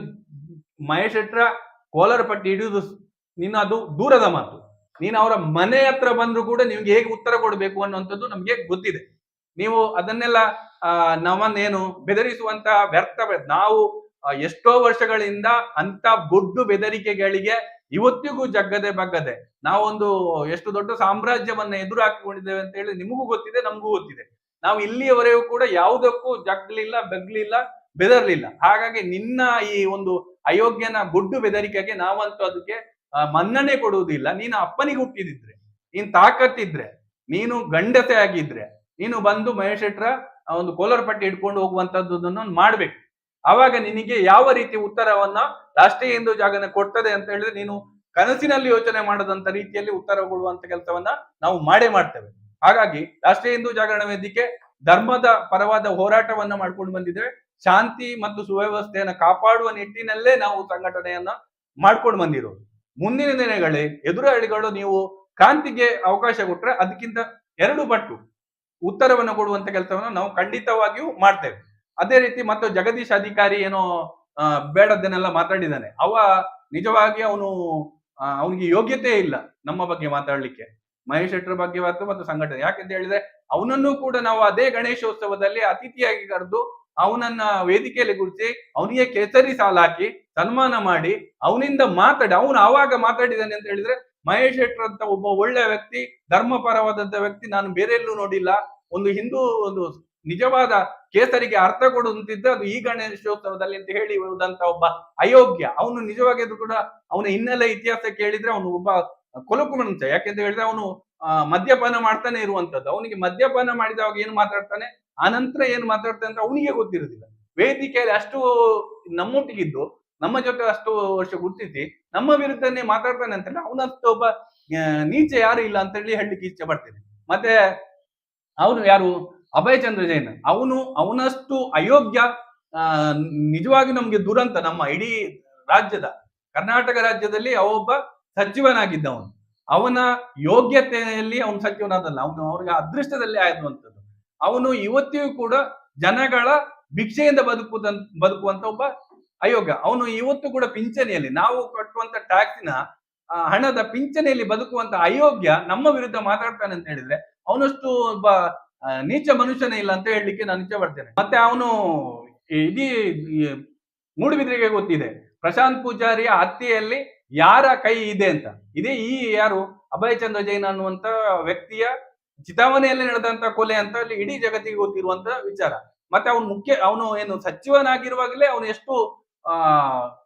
ಮಹೇಶ್ ಶೆಟ್ರ ಕೋಲರ ಪಟ್ಟಿ ಹಿಡಿಯುವುದು ನೀನು ಅದು ದೂರದ ಮಾತು. ನೀನು ಅವರ ಮನೆ ಹತ್ರ ಬಂದ್ರು ಕೂಡ ನಿಮ್ಗೆ ಹೇಗೆ ಉತ್ತರ ಕೊಡಬೇಕು ಅನ್ನುವಂಥದ್ದು ನಮ್ಗೆ ಗೊತ್ತಿದೆ. ನೀವು ಅದನ್ನೆಲ್ಲ ನಮ್ಮನ್ನೇನು ಬೆದರಿಸುವಂತಹ ವ್ಯರ್ಥ ನಾವು ಎಷ್ಟೋ ವರ್ಷಗಳಿಂದ ಅಂತ ಗೊಡ್ಡು ಬೆದರಿಕೆಗಳಿಗೆ ಇವತ್ತಿಗೂ ಜಗ್ಗದೆ ಬಗ್ಗದೆ ನಾವೊಂದು ಎಷ್ಟು ದೊಡ್ಡ ಸಾಮ್ರಾಜ್ಯವನ್ನ ಎದುರು ಹಾಕಿಕೊಂಡಿದ್ದೇವೆ ಅಂತ ಹೇಳಿ ನಿಮಗೂ ಗೊತ್ತಿದೆ, ನಮಗೂ ಗೊತ್ತಿದೆ. ನಾವು ಇಲ್ಲಿಯವರೆಗೂ ಕೂಡ ಯಾವುದಕ್ಕೂ ಜಗ್ಲಿಲ್ಲ, ಬಗ್ಲಿಲ್ಲ, ಬೆದರ್ಲಿಲ್ಲ. ಹಾಗಾಗಿ ನಿನ್ನ ಈ ಒಂದು ಅಯೋಗ್ಯನ ಗುಡ್ಡು ಬೆದರಿಕೆಗೆ ನಾವಂತೂ ಅದಕ್ಕೆ ಮನ್ನಣೆ ಕೊಡುವುದಿಲ್ಲ. ನೀನು ಅಪ್ಪನಿಗೆ ಹುಟ್ಟಿದಿದ್ರೆ, ನೀನ್ ತಾಕತ್ತಿದ್ರೆ, ನೀನು ಗಂಡತೆ ಆಗಿದ್ರೆ, ನೀನು ಬಂದು ಮಹೇಶ್ ಒಂದು ಕೋಲರ್ ಪಟ್ಟಿ ಹಿಡ್ಕೊಂಡು ಹೋಗುವಂತದ್ದನ್ನು ಮಾಡ್ಬೇಕು. ಆವಾಗ ನಿನಗೆ ಯಾವ ರೀತಿ ಉತ್ತರವನ್ನ ರಾಷ್ಟ್ರೀಯ ಹಿಂದೂ ಜಾಗನ ಕೊಡ್ತದೆ ಅಂತ ಹೇಳಿದ್ರೆ ನೀನು ಕನಸಿನಲ್ಲಿ ಯೋಚನೆ ಮಾಡದಂತ ರೀತಿಯಲ್ಲಿ ಉತ್ತರ ಕೊಡುವಂತ ಕೆಲಸವನ್ನ ನಾವು ಮಾಡೇ ಮಾಡ್ತೇವೆ. ಹಾಗಾಗಿ ರಾಷ್ಟ್ರೀಯ ಹಿಂದೂ ಜಾಗರಣ ವೇದಿಕೆ ಧರ್ಮದ ಪರವಾದ ಹೋರಾಟವನ್ನ ಮಾಡ್ಕೊಂಡು ಬಂದಿದ್ರೆ ಶಾಂತಿ ಮತ್ತು ಸುವ್ಯವಸ್ಥೆಯನ್ನ ಕಾಪಾಡುವ ನಿಟ್ಟಿನಲ್ಲೇ ನಾವು ಸಂಘಟನೆಯನ್ನ ಮಾಡ್ಕೊಂಡು ಬಂದಿರೋದು ಮುಂದಿನ ದಿನಗಳೇ ಎದುರಾಳಿಗಳು ನೀವು ಕ್ರಾಂತಿಗೆ ಅವಕಾಶ ಕೊಟ್ರೆ ಅದಕ್ಕಿಂತ ಎರಡು ಪಟ್ಟು ಉತ್ತರವನ್ನು ಕೊಡುವಂತ ಕೆಲಸವನ್ನು ನಾವು ಖಂಡಿತವಾಗಿಯೂ ಮಾಡ್ತೇವೆ. ಅದೇ ರೀತಿ ಮತ್ತೆ ಜಗದೀಶ್ ಅಧಿಕಾರಿ ಏನೋ ಬೇಡದ್ದನ್ನೆಲ್ಲ ಮಾತಾಡಿದ್ದಾನೆ. ಅವ ನಿಜವಾಗಿ ಅವನು ಅವನಿಗೆ ಯೋಗ್ಯತೆ ಇಲ್ಲ ನಮ್ಮ ಬಗ್ಗೆ ಮಾತಾಡ್ಲಿಕ್ಕೆ. ಮಹೇಶ್ ಶೆಟ್ಟರ್ ಬಗ್ಗೆ ಮತ್ತು ಸಂಘಟನೆ. ಯಾಕೆಂತ ಹೇಳಿದ್ರೆ, ಅವನನ್ನು ಕೂಡ ನಾವು ಅದೇ ಗಣೇಶೋತ್ಸವದಲ್ಲಿ ಅತಿಥಿಯಾಗಿ ಕರೆದು ಅವನನ್ನ ವೇದಿಕೆಯಲ್ಲಿ ಗುರುತಿಸಿ ಅವನಿಗೆ ಕೇಸರಿ ಸಾಲ ಹಾಕಿ, ಸನ್ಮಾನ ಮಾಡಿ, ಅವನಿಂದ ಮಾತಾಡಿ, ಅವನು ಆವಾಗ ಮಾತಾಡಿದ್ದಾನೆ ಅಂತ ಹೇಳಿದ್ರೆ, ಮಹೇಶ್ ಶೆಟ್ಟರ್ ಅಂತ ಒಬ್ಬ ಒಳ್ಳೆ ವ್ಯಕ್ತಿ, ಧರ್ಮಪರವಾದಂತ ವ್ಯಕ್ತಿ ನಾನು ಬೇರೆಲ್ಲೂ ನೋಡಿಲ್ಲ. ಒಂದು ಹಿಂದೂ ಒಂದು ನಿಜವಾದ ಕೇಸರಿಗೆ ಅರ್ಥ ಕೊಡುವಂತಿದ್ದ ಅದು ಈ ಗಣೇಶೋತ್ಸವದಲ್ಲಿ ಅಂತ ಹೇಳಿ ಇರುವುದಂತ ಒಬ್ಬ ಅಯೋಗ್ಯ. ಅವನು ನಿಜವಾಗಿ ಅದು ಕೂಡ ಅವನ ಹಿನ್ನೆಲೆ ಇತಿಹಾಸ ಕೇಳಿದ್ರೆ ಅವನು ಒಬ್ಬ ಕೊಲಕು ಮನುಷ್ಯ. ಯಾಕೆಂತ ಹೇಳಿದ್ರೆ ಅವನು ಆ, ಮದ್ಯಪಾನ ಮಾಡ್ತಾನೆ ಇರುವಂತದ್ದು. ಅವನಿಗೆ ಮದ್ಯಪಾನ ಮಾಡಿದವಾಗ ಏನು ಮಾತಾಡ್ತಾನೆ? ಆನಂತರ ಏನು ಮಾತಾಡ್ತಾನೆ ಅಂತ ಅವನಿಗೆ ಗೊತ್ತಿರುದಿಲ್ಲ ವೇದಿಕೆಯಲ್ಲಿ ಅಷ್ಟು ನಮ್ಮೊಟ್ಟಿಗಿದ್ದು ನಮ್ಮ ಜೊತೆ ಅಷ್ಟು ವರ್ಷ ಗುರುತಿಸಿ ನಮ್ಮ ವಿರುದ್ಧನೇ ಮಾತಾಡ್ತಾನೆ ಅಂತಲ್ಲ ಅವನಷ್ಟು ಒಬ್ಬ ನೀಚ ಯಾರು ಇಲ್ಲ ಅಂತ ಹೇಳಿ ಹೇಳಲಿಕ್ಕೆ ಇಚ್ಛೆ ಪಡ್ತೇನೆ. ಮತ್ತೆ ಅವನು ಯಾರು? ಅಭಯ್ ಚಂದ್ರ ಜೈನ್. ಅವನು, ಅವನಷ್ಟು ಅಯೋಗ್ಯ ನಿಜವಾಗಿ ನಮ್ಗೆ ದುರಂತ ನಮ್ಮ ಇಡೀ ರಾಜ್ಯದ, ಕರ್ನಾಟಕ ರಾಜ್ಯದಲ್ಲಿ ಅವೊಬ್ಬ ಸಚಿವನಾಗಿದ್ದವನು. ಅವನ ಯೋಗ್ಯತೆಯಲ್ಲಿ ಅವನು ಸಚಿವನಾದಲ್ಲ, ಅವನು ಅವ್ರಿಗೆ ಅದೃಷ್ಟದಲ್ಲಿ ಆಯ್ದುವಂಥದ್ದು ಅವನು ಇವತ್ತಿಗೂ ಕೂಡ ಜನಗಳ ಭಿಕ್ಷೆಯಿಂದ ಬದುಕುವುದ ಬದುಕುವಂತ ಒಬ್ಬ ಅಯೋಗ್ಯ. ಅವನು ಇವತ್ತು ಕೂಡ ಪಿಂಚಣಿಯಲ್ಲಿ, ನಾವು ಕಟ್ಟುವಂತ ಟ್ಯಾಕ್ಸಿನ ಹಣದ ಪಿಂಚಣಿಯಲ್ಲಿ ಬದುಕುವಂತ ಅಯೋಗ್ಯ ನಮ್ಮ ವಿರುದ್ಧ ಮಾತಾಡ್ತಾನೆ ಅಂತ ಹೇಳಿದ್ರೆ, ಅವನಷ್ಟು ಒಬ್ಬ ನೀಚ ಮನುಷ್ಯನೇ ಇಲ್ಲ ಅಂತ ಹೇಳಲಿಕ್ಕೆ ನಾನು ಇಚ್ಛೆ ಪಡ್ತೇನೆ ಮತ್ತೆ ಅವನು ಇಡೀ ಮೂಡುಬಿದ್ರಿಗೆ ಗೊತ್ತಿದೆ. ಪ್ರಶಾಂತ್ ಪೂಜಾರಿಯ ಹತ್ಯೆಯಲ್ಲಿ ಯಾರ ಕೈ ಇದೆ ಅಂತ. ಇದೇ ಈ ಯಾರು? ಅಭಯ ಚಂದ್ರ ಜೈನ್ ಅನ್ನುವಂತ ವ್ಯಕ್ತಿಯ ಚಿತಾವಣೆಯಲ್ಲಿ ನಡೆದಂತ ಕೊಲೆ ಅಂತ ಅಲ್ಲಿ ಇಡೀ ಜಗತ್ತಿಗೆ ಗೊತ್ತಿರುವಂತ ವಿಚಾರ. ಮತ್ತೆ ಅವನು ಮುಖ್ಯ, ಅವನು ಏನು ಸಚಿವನಾಗಿರುವಾಗಲೇ ಅವನು ಎಷ್ಟು, ಆ,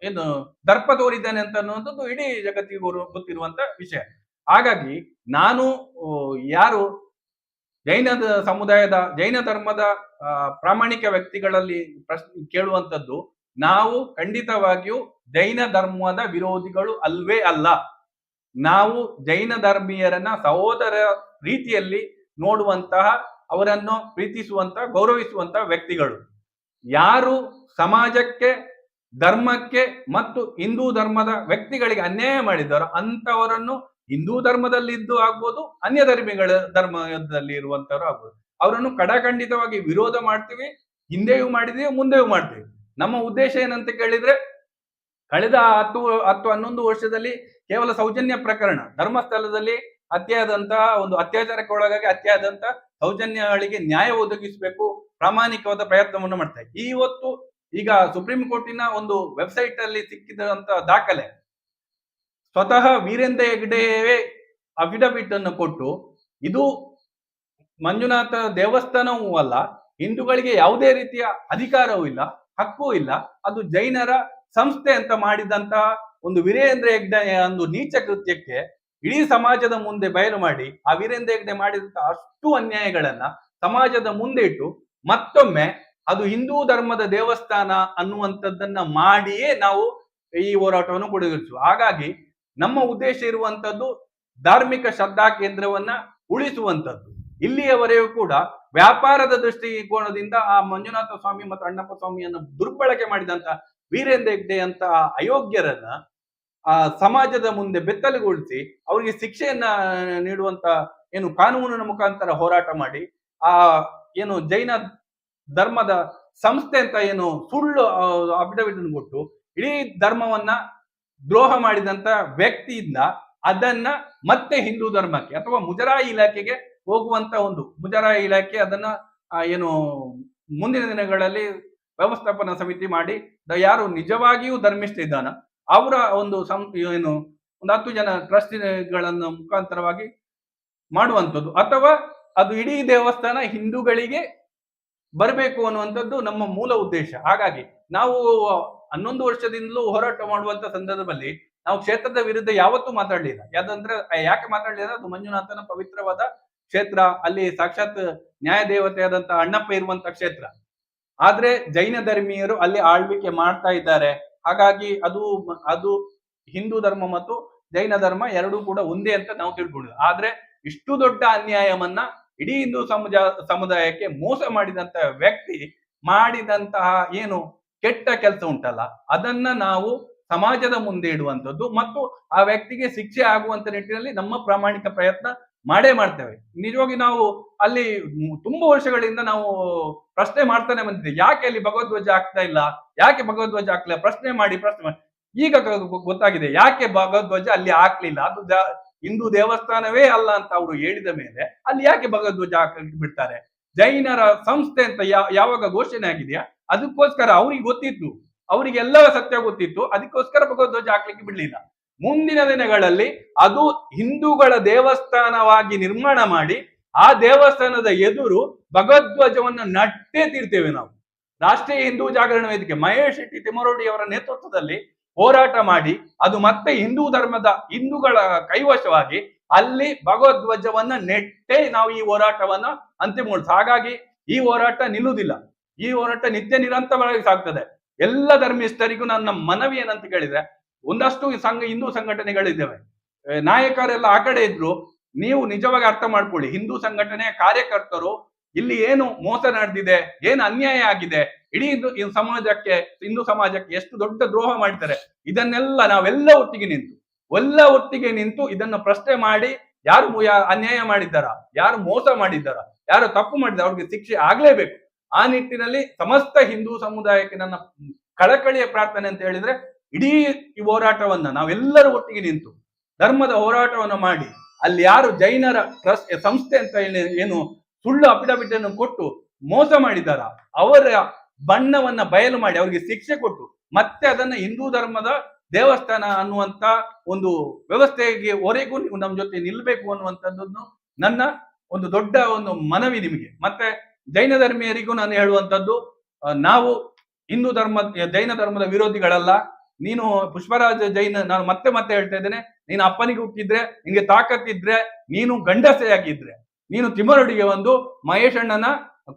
ಏನು ದರ್ಪ ತೋರಿದ್ದಾನೆ ಅಂತ ಅನ್ನುವಂಥದ್ದು ಇಡೀ ಜಗತ್ತಿಗೆ ಗೊತ್ತಿರುವಂತ ವಿಷಯ. ಹಾಗಾಗಿ ನಾನು ಯಾರು ಜೈನ ಸಮುದಾಯದ, ಜೈನ ಧರ್ಮದ ಪ್ರಾಮಾಣಿಕ ವ್ಯಕ್ತಿಗಳಲ್ಲಿ ಪ್ರಶ್ನೆ ಕೇಳುವಂತದ್ದು ನಾವು ಖಂಡಿತವಾಗಿಯೂ ಜೈನ ಧರ್ಮದ ವಿರೋಧಿಗಳು ಅಲ್ವೇ ಅಲ್ಲ. ನಾವು ಜೈನ ಧರ್ಮೀಯರನ್ನ ಸಹೋದರ ರೀತಿಯಲ್ಲಿ ನೋಡುವಂತಹ, ಅವರನ್ನು ಪ್ರೀತಿಸುವಂತಹ ಗೌರವಿಸುವಂತ ವ್ಯಕ್ತಿಗಳು. ಯಾರು ಸಮಾಜಕ್ಕೆ, ಧರ್ಮಕ್ಕೆ ಮತ್ತು ಹಿಂದೂ ಧರ್ಮದ ವ್ಯಕ್ತಿಗಳಿಗೆ ಅನ್ಯಾಯ ಮಾಡಿದ್ದಾರೋ ಅಂತವರನ್ನು ಹಿಂದೂ ಧರ್ಮದಲ್ಲಿದ್ದು ಆಗ್ಬೋದು, ಅನ್ಯ ಧರ್ಮಿಗಳ ಧರ್ಮದಲ್ಲಿ ಇರುವಂತವ್ರು ಆಗ್ಬೋದು ಅವರನ್ನು ಕಡಾಖಂಡಿತವಾಗಿ ವಿರೋಧ ಮಾಡ್ತೀವಿ, ಹಿಂದೆಯೂ ಮಾಡಿದೀವಿ, ಮುಂದೆಯೂ ಮಾಡ್ತೀವಿ ನಮ್ಮ ಉದ್ದೇಶ ಏನಂತ ಕೇಳಿದ್ರೆ, ಕಳೆದ ಹತ್ತು ಹತ್ತು ಹನ್ನೊಂದು ವರ್ಷದಲ್ಲಿ ಕೇವಲ ಸೌಜನ್ಯ ಪ್ರಕರಣ, ಧರ್ಮಸ್ಥಳದಲ್ಲಿ ಅತಿಯಾದಂತಹ ಒಂದು ಅತ್ಯಾಚಾರಕ್ಕೆ ಒಳಗಾಗಿ ಅತಿಯಾದಂತಹ ಸೌಜನ್ಯಗಳಿಗೆ ನ್ಯಾಯ ಒದಗಿಸಬೇಕು, ಪ್ರಾಮಾಣಿಕವಾದ ಪ್ರಯತ್ನವನ್ನು ಮಾಡ್ತಾ ಇದ್ದೀವಿ. ಇವತ್ತು ಈಗ ಸುಪ್ರೀಂ ಕೋರ್ಟಿನ ಒಂದು ವೆಬ್ಸೈಟ್ ಅಲ್ಲಿ ಸಿಕ್ಕಿದಂತ ದಾಖಲೆ ಸ್ವತಃ ವೀರೇಂದ್ರ ಹೆಗ್ಡೆಯವೇ ಅಫಿಡವಿಟ್ ಅನ್ನು ಕೊಟ್ಟು, ಇದು ಮಂಜುನಾಥ ದೇವಸ್ಥಾನವೂ ಅಲ್ಲ, ಹಿಂದೂಗಳಿಗೆ ಯಾವುದೇ ರೀತಿಯ ಅಧಿಕಾರವೂ ಇಲ್ಲ, ಹಕ್ಕೂ ಇಲ್ಲ, ಅದು ಜೈನರ ಸಂಸ್ಥೆ ಅಂತ ಮಾಡಿದಂತಹ ಒಂದು ವೀರೇಂದ್ರ ಹೆಗ್ಡೆಯ ಒಂದು ನೀಚ ಕೃತ್ಯಕ್ಕೆ ಇಡೀ ಸಮಾಜದ ಮುಂದೆ ಬಯಲು ಮಾಡಿ, ಆ ವೀರೇಂದ್ರ ಹೆಗ್ಡೆ ಮಾಡಿದಂತಹ ಅಷ್ಟು ಅನ್ಯಾಯಗಳನ್ನ ಸಮಾಜದ ಮುಂದೆ ಇಟ್ಟು, ಮತ್ತೊಮ್ಮೆ ಅದು ಹಿಂದೂ ಧರ್ಮದ ದೇವಸ್ಥಾನ ಅನ್ನುವಂಥದ್ದನ್ನ ಮಾಡಿಯೇ ನಾವು ಈ ಹೋರಾಟವನ್ನು ಕೊಡಗಿಸುವ ಹಾಗಾಗಿ ನಮ್ಮ ಉದ್ದೇಶ ಇರುವಂತದ್ದು ಧಾರ್ಮಿಕ ಶ್ರದ್ಧಾ ಕೇಂದ್ರವನ್ನ ಉಳಿಸುವಂತದ್ದು ಇಲ್ಲಿಯವರೆಗೂ ಕೂಡ ವ್ಯಾಪಾರದ ದೃಷ್ಟಿಕೋನದಿಂದ ಆ ಮಂಜುನಾಥ ಸ್ವಾಮಿ ಮತ್ತು ಅಣ್ಣಪ್ಪ ಸ್ವಾಮಿಯನ್ನು ದುರ್ಬಳಕೆ ಮಾಡಿದಂತ ವೀರೇಂದ್ರ ಹೆಗ್ಡೆ ಅಂತ ಅಯೋಗ್ಯರನ್ನ ಆ ಸಮಾಜದ ಮುಂದೆ ಬೆತ್ತಲುಗೊಳಿಸಿ ಅವರಿಗೆ ಶಿಕ್ಷೆಯನ್ನ ನೀಡುವಂತ ಏನು ಕಾನೂನಿನ ಮುಖಾಂತರ ಹೋರಾಟ ಮಾಡಿ ಆ ಏನು ಜೈನ ಧರ್ಮದ ಸಂಸ್ಥೆ ಅಂತ ಏನು ಸುಳ್ಳು ಅಫಿಡವಿಟ್ ಕೊಟ್ಟು ಇಡೀ ಧರ್ಮವನ್ನ ದ್ರೋಹ ಮಾಡಿದಂತ ವ್ಯಕ್ತಿಯಿಂದ ಅದನ್ನ ಮತ್ತೆ ಹಿಂದೂ ಧರ್ಮಕ್ಕೆ ಅಥವಾ ಮುಜರಾಯಿ ಇಲಾಖೆಗೆ ಹೋಗುವಂತ ಒಂದು, ಮುಜರಾಯಿ ಇಲಾಖೆ ಅದನ್ನ ಏನು, ಮುಂದಿನ ದಿನಗಳಲ್ಲಿ ವ್ಯವಸ್ಥಾಪನಾ ಸಮಿತಿ ಮಾಡಿ ಯಾರು ನಿಜವಾಗಿಯೂ ಧರ್ಮಿಷ್ಠ ಇದ್ದಾನ, ಅವರ ಒಂದು ಸಂ, ಏನು, ಒಂದು ಹತ್ತು ಜನ ಟ್ರಸ್ಟಿಗಳನ್ನು ಮುಖಾಂತರವಾಗಿ ಮಾಡುವಂಥದ್ದು, ಅಥವಾ ಅದು ಇಡೀ ದೇವಸ್ಥಾನ ಹಿಂದೂಗಳಿಗೆ ಬರಬೇಕು ಅನ್ನುವಂಥದ್ದು ನಮ್ಮ ಮೂಲ ಉದ್ದೇಶ. ಹಾಗಾಗಿ ನಾವು ಹನ್ನೊಂದು ವರ್ಷದಿಂದಲೂ ಹೋರಾಟ ಮಾಡುವಂತ ಸಂದರ್ಭದಲ್ಲಿ ನಾವು ಕ್ಷೇತ್ರದ ವಿರುದ್ಧ ಯಾವತ್ತೂ ಮಾತಾಡಲಿಲ್ಲ. ಯಾಕಂದ್ರೆ ಯಾಕೆ ಮಾತಾಡಲಿಲ್ಲ? ಅದು ಮಂಜುನಾಥನ ಪವಿತ್ರವಾದ ಕ್ಷೇತ್ರ, ಅಲ್ಲಿ ಸಾಕ್ಷಾತ್ ನ್ಯಾಯ ದೇವತೆಯಾದಂತ ಅಣ್ಣಪ್ಪ ಇರುವಂತ ಕ್ಷೇತ್ರ. ಆದ್ರೆ ಜೈನ ಧರ್ಮೀಯರು ಅಲ್ಲಿ ಆಳ್ವಿಕೆ ಮಾಡ್ತಾ ಇದ್ದಾರೆ. ಹಾಗಾಗಿ ಅದು ಅದು ಹಿಂದೂ ಧರ್ಮ ಮತ್ತು ಜೈನ ಧರ್ಮ ಎರಡೂ ಕೂಡ ಒಂದೇ ಅಂತ ನಾವು ತಿಳ್ಕೊಂಡಿದ್ವಿ ಆದ್ರೆ ಇಷ್ಟು ದೊಡ್ಡ ಅನ್ಯಾಯವನ್ನ ಇಡೀ ಹಿಂದೂ ಸಮುದಾಯಕ್ಕೆ ಮೋಸ ಮಾಡಿದಂತ ವ್ಯಕ್ತಿ ಮಾಡಿದಂತಹ ಏನು ಕೆಟ್ಟ ಕೆಲಸ ಉಂಟಲ್ಲ, ಅದನ್ನ ನಾವು ಸಮಾಜದ ಮುಂದೆ ಇಡುವಂಥದ್ದು ಮತ್ತು ಆ ವ್ಯಕ್ತಿಗೆ ಶಿಕ್ಷೆ ಆಗುವಂತ ನಿಟ್ಟಿನಲ್ಲಿ ನಮ್ಮ ಪ್ರಾಮಾಣಿಕ ಪ್ರಯತ್ನ ಮಾಡೇ ಮಾಡ್ತೇವೆ. ನಿಜವಾಗಿ ನಾವು ಅಲ್ಲಿ ತುಂಬಾ ವರ್ಷಗಳಿಂದ ನಾವು ಪ್ರಶ್ನೆ ಮಾಡ್ತಾನೆ ಬಂದಿದ್ದೆ ಯಾಕೆ ಅಲ್ಲಿ ಭಗವದ್ವಜ ಆಗ್ತಾ ಇಲ್ಲ? ಯಾಕೆ ಭಗವದ್ವಜ ಆಗ್ಲಿಲ್ಲ? ಪ್ರಶ್ನೆ ಮಾಡಿ ಪ್ರಶ್ನೆ ಮಾಡಿ. ಈಗ ಗೊತ್ತಾಗಿದೆ. ಯಾಕೆ ಭಗವದ್ವಜ ಅಲ್ಲಿ ಆಗ್ಲಿಲ್ಲ? ಅದು ಹಿಂದೂ ದೇವಸ್ಥಾನವೇ ಅಲ್ಲ ಅಂತ ಅವರು ಹೇಳಿದ ಮೇಲೆ ಅಲ್ಲಿ ಯಾಕೆ ಭಗವದ್ವಜ ಹಾಕಿ ಬಿಡ್ತಾರೆ ಜೈನರ ಸಂಸ್ಥೆ ಅಂತ ಯಾವಾಗ ಘೋಷಣೆ ಆಗಿದೆಯಾ? ಅದಕ್ಕೋಸ್ಕರ ಅವ್ರಿಗೆ ಗೊತ್ತಿತ್ತು ಅವರಿಗೆಲ್ಲ ಸತ್ಯ ಗೊತ್ತಿತ್ತು, ಅದಕ್ಕೋಸ್ಕರ ಭಗವದ್ವಜ ಹಾಕ್ಲಿಕ್ಕೆ ಬಿಡ್ಲಿಲ್ಲ. ಮುಂದಿನ ದಿನಗಳಲ್ಲಿ ಅದು ಹಿಂದೂಗಳ ದೇವಸ್ಥಾನವಾಗಿ ನಿರ್ಮಾಣ ಮಾಡಿ, ಆ ದೇವಸ್ಥಾನದ ಎದುರು ಭಗವದ್ವಜವನ್ನು ನಟ್ಟೇ ತೀರ್ತೇವೆ ನಾವು. ರಾಷ್ಟ್ರೀಯ ಹಿಂದೂ ಜಾಗರಣ ವೇದಿಕೆ, ಮಹೇಶ್ ಶೆಟ್ಟಿ ತಿಮರೋಡಿ ಅವರ ನೇತೃತ್ವದಲ್ಲಿ ಹೋರಾಟ ಮಾಡಿ, ಅದು ಮತ್ತೆ ಹಿಂದೂ ಧರ್ಮದ ಹಿಂದೂಗಳ ಕೈವಶವಾಗಿ ಅಲ್ಲಿ ಭಗವದ್ವಜವನ್ನ ನೆಟ್ಟೆ ನಾವು ಈ ಹೋರಾಟವನ್ನ ಅಂತಿಮಗೊಳಿಸ ಹಾಗಾಗಿ ಈ ಹೋರಾಟ ನಿಲ್ಲುವುದಿಲ್ಲ. ಈ ಹೋರಾಟ ನಿತ್ಯ ನಿರಂತರವಾಗಿ ಸಾಗ್ತದೆ. ಎಲ್ಲ ಧರ್ಮಿಷ್ಠರಿಗೂ ನನ್ನ ಮನವಿ ಏನಂತ ಕೇಳಿದ್ರೆ, ಒಂದಷ್ಟು ಸಂಘ, ಹಿಂದೂ ಸಂಘಟನೆಗಳಿದ್ದಾವೆ. ನಾಯಕರೆಲ್ಲ ಆ ಕಡೆ ಇದ್ರು, ನೀವು ನಿಜವಾಗಿ ಅರ್ಥ ಮಾಡ್ಕೊಳ್ಳಿ. ಹಿಂದೂ ಸಂಘಟನೆಯ ಕಾರ್ಯಕರ್ತರು, ಇಲ್ಲಿ ಏನು ಮೋಸ ನಡೆದಿದೆ, ಏನು ಅನ್ಯಾಯ ಆಗಿದೆ, ಇಡೀ ಸಮಾಜಕ್ಕೆ, ಹಿಂದೂ ಸಮಾಜಕ್ಕೆ ಎಷ್ಟು ದೊಡ್ಡ ದ್ರೋಹ ಮಾಡ್ತಾರೆ, ಇದನ್ನೆಲ್ಲ ನಾವೆಲ್ಲ ಒಟ್ಟಿಗೆ ನಿಂತು, ಎಲ್ಲ ಒಟ್ಟಿಗೆ ನಿಂತು ಇದನ್ನು ಪ್ರಶ್ನೆ ಮಾಡಿ, ಯಾರು ಅನ್ಯಾಯ ಮಾಡಿದ್ದಾರ, ಯಾರು ಮೋಸ ಮಾಡಿದ್ದಾರ, ಯಾರು ತಪ್ಪು ಮಾಡಿದಾರ ಅವ್ರಿಗೆ ಶಿಕ್ಷೆ ಆಗ್ಲೇಬೇಕು. ಆ ನಿಟ್ಟಿನಲ್ಲಿ ಸಮಸ್ತ ಹಿಂದೂ ಸಮುದಾಯಕ್ಕೆ ನನ್ನ ಕಳಕಳಿಯ ಪ್ರಾರ್ಥನೆ ಅಂತ ಹೇಳಿದ್ರೆ, ಇಡೀ ಈ ಹೋರಾಟವನ್ನ ನಾವೆಲ್ಲರೂ ಒಟ್ಟಿಗೆ ನಿಂತು, ಧರ್ಮದ ಹೋರಾಟವನ್ನು ಮಾಡಿ, ಅಲ್ಲಿ ಯಾರು ಜೈನರ ಟ್ರಸ್ಟ್ ಸಂಸ್ಥೆ ಅಂತ ಏನು ಸುಳ್ಳು ಅಫಿಡವಿಟ್ ಅನ್ನು ಕೊಟ್ಟು ಮೋಸ ಮಾಡಿದಾರ, ಅವರ ಬಣ್ಣವನ್ನ ಬಯಲು ಮಾಡಿ, ಅವರಿಗೆ ಶಿಕ್ಷೆ ಕೊಟ್ಟು, ಮತ್ತೆ ಅದನ್ನ ಹಿಂದೂ ಧರ್ಮದ ದೇವಸ್ಥಾನ ಅನ್ನುವಂತ ಒಂದು ವ್ಯವಸ್ಥೆಗೆ ವರೆಗೂ ನೀವು ನಮ್ಮ ಜೊತೆ ನಿಲ್ಬೇಕು ಅನ್ನುವಂಥದ್ದನ್ನು ನನ್ನ ಒಂದು ದೊಡ್ಡ ಒಂದು ಮನವಿ ನಿಮಗೆ. ಮತ್ತೆ ಜೈನ ಧರ್ಮೀಯರಿಗೂ ನಾನು ಹೇಳುವಂತದ್ದು ನಾವು ಹಿಂದೂ ಧರ್ಮ, ಜೈನ ಧರ್ಮದ ವಿರೋಧಿಗಳಲ್ಲ. ನೀನು ಪುಷ್ಪರಾಜ ಜೈನ, ನಾನು ಮತ್ತೆ ಮತ್ತೆ ಹೇಳ್ತಾ ಇದ್ದೇನೆ, ನೀನು ಅಪ್ಪನಿಗೆ ಹುಟ್ಟಿದ್ರೆ, ನಿನ್ಗೆ ತಾಕತ್ತಿದ್ರೆ ನೀನು ಗಂಡಸೆಯಾಗಿದ್ರೆ, ನೀನು ತಿಮ್ಮರೊಡಿಗೆ ಒಂದು ಮಹೇಶ್ ಅಣ್ಣನ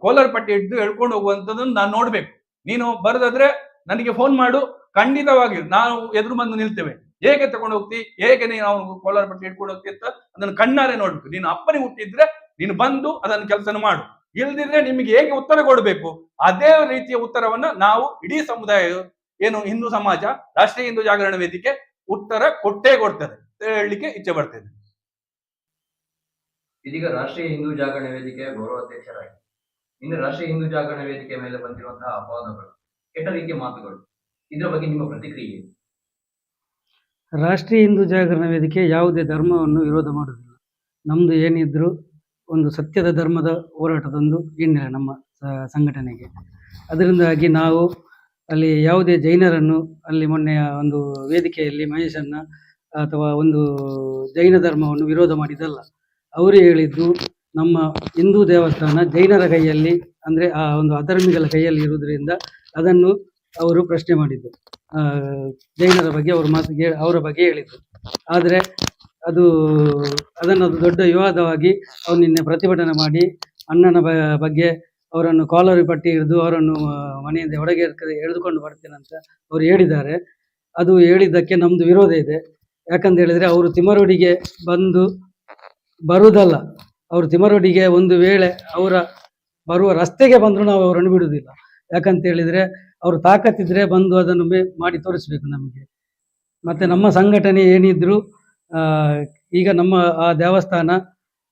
ಕೋಲಾರ ಪಟ್ಟಿ ಹಿಡಿದು ಎಳ್ಕೊಂಡು ಹೋಗುವಂಥದ್ದನ್ನು ನಾನು ನೋಡ್ಬೇಕು. ನೀನು ಬರದಾದ್ರೆ ನನಗೆ ಫೋನ್ ಮಾಡು ಖಂಡಿತವಾಗಿ ನಾವು ಎದುರು ಬಂದು ನಿಲ್ತೇವೆ. ಹೇಗೆ ತಗೊಂಡು ಹೋಗ್ತಿ ಹೇಗೆ ನೀನು ಅವನು ಕೋಲಾರ ಪಟ್ಟಿ ಹಿಡ್ಕೊಂಡು ಹೋಗ್ತಿ ಅಂತ ಅದನ್ನು ಕಣ್ಣಾರೆ ನೋಡ್ಬೇಕು. ನೀನು ಅಪ್ಪನಿಗೆ ಹುಟ್ಟಿದ್ರೆ ನೀನು ಬಂದು ಅದನ್ನು ಕೆಲಸನ ಮಾಡು. ಇಲ್ದಿದ್ರೆ ನಿಮಗೆ ಹೇಗೆ ಉತ್ತರ ಕೊಡಬೇಕು? ಅದೇ ರೀತಿಯ ಉತ್ತರವನ್ನ ನಾವು ಇಡೀ ಸಮುದಾಯ ಏನು ಹಿಂದೂ ಸಮಾಜ ರಾಷ್ಟ್ರೀಯ ಹಿಂದೂ ಜಾಗರಣ ವೇದಿಕೆ ಉತ್ತರ ಕೊಟ್ಟೇ ಕೊಡ್ತದೆ ಅಂತ ಹೇಳಲಿಕ್ಕೆ ಇಚ್ಛೆ ಪಡ್ತೇನೆ.
ಇದೀಗ ರಾಷ್ಟ್ರೀಯ ಹಿಂದೂ ಜಾಗರಣ ವೇದಿಕೆಯ ಗೌರವ ಅಧ್ಯಕ್ಷರಾಗಿ ಇನ್ನು ರಾಷ್ಟ್ರೀಯ ಹಿಂದೂ ಜಾಗರಣ ವೇದಿಕೆ ಮೇಲೆ ಬಂದಿರುವಂತಹ ಅಪವಾದಗಳು ಕೆಟ್ಟ ರೀತಿಯ ಮಾತುಗಳು ಇದರ ಬಗ್ಗೆ ನಿಮ್ಮ ಪ್ರತಿಕ್ರಿಯೆ? ಏನು?
ರಾಷ್ಟ್ರೀಯ ಹಿಂದೂ ಜಾಗರಣ ವೇದಿಕೆ ಯಾವುದೇ ಧರ್ಮವನ್ನು ವಿರೋಧ ಮಾಡುವುದಿಲ್ಲ. ನಮ್ದು ಏನಿದ್ರು ಒಂದು ಸತ್ಯದ ಧರ್ಮದ ಹೋರಾಟದೊಂದು ಹಿನ್ನೆಲೆ ನಮ್ಮ ಸಂಘಟನೆಗೆ. ಅದರಿಂದಾಗಿ ನಾವು ಅಲ್ಲಿ ಯಾವುದೇ ಜೈನರನ್ನು ಅಲ್ಲಿ ಮೊನ್ನೆಯ ಒಂದು ವೇದಿಕೆಯಲ್ಲಿ ಮಹೇಶನ್ನ ಅಥವಾ ಒಂದು ಜೈನ ಧರ್ಮವನ್ನು ವಿರೋಧ ಮಾಡಿದ್ದಲ್ಲ. ಅವರು ಹೇಳಿದ್ದು ನಮ್ಮ ಹಿಂದೂ ದೇವಸ್ಥಾನ ಜೈನರ ಕೈಯಲ್ಲಿ ಅಂದರೆ ಆ ಒಂದು ಅಧರ್ಮಿಗಳ ಕೈಯಲ್ಲಿ ಇರುವುದರಿಂದ ಅದನ್ನು ಅವರು ಪ್ರಶ್ನೆ ಮಾಡಿದ್ದು. ಜೈನರ ಬಗ್ಗೆ ಅವರು ಮಾತಿಗೆ ಅವರ ಬಗ್ಗೆ ಹೇಳಿದ್ದು. ಆದರೆ ಅದು, ಅದನ್ನು ಅದು ದೊಡ್ಡ ವಿವಾದವಾಗಿ ಅವ್ರು ನಿನ್ನೆ ಪ್ರತಿಭಟನೆ ಮಾಡಿ ಅಣ್ಣನ ಬಗ್ಗೆ ಅವರನ್ನು ಕಾಲರಿ ಪಟ್ಟಿ ಹಿಡಿದು ಅವರನ್ನು ಮನೆಯಿಂದ ಹೊರಗೆ ಎಳೆದುಕೊಂಡು ಬರ್ತೇನೆ ಅಂತ ಅವರು ಹೇಳಿದ್ದಾರೆ. ಅದು ಹೇಳಿದ್ದಕ್ಕೆ ನಮ್ಮದು ವಿರೋಧ ಇದೆ. ಯಾಕಂತ ಹೇಳಿದರೆ ಅವರು ತಿಮರೋಡಿಗೆ ಬಂದು ಬರುವುದಲ್ಲ. ಅವರು ತಿಮರೋಡಿಗೆ ಒಂದು ವೇಳೆ ಅವರ ಬರುವ ರಸ್ತೆಗೆ ಬಂದರೂ ನಾವು ಅವರನ್ನು ಬಿಡುವುದಿಲ್ಲ. ಯಾಕಂತ ಹೇಳಿದರೆ ಅವರು ತಾಕತ್ತಿದ್ರೆ ಬಂದು ಅದನ್ನು ಮಾಡಿ ತೋರಿಸಬೇಕು ನಮಗೆ. ಮತ್ತೆ ನಮ್ಮ ಸಂಘಟನೆ ಏನಿದ್ರು ಈಗ ನಮ್ಮ ಆ ದೇವಸ್ಥಾನ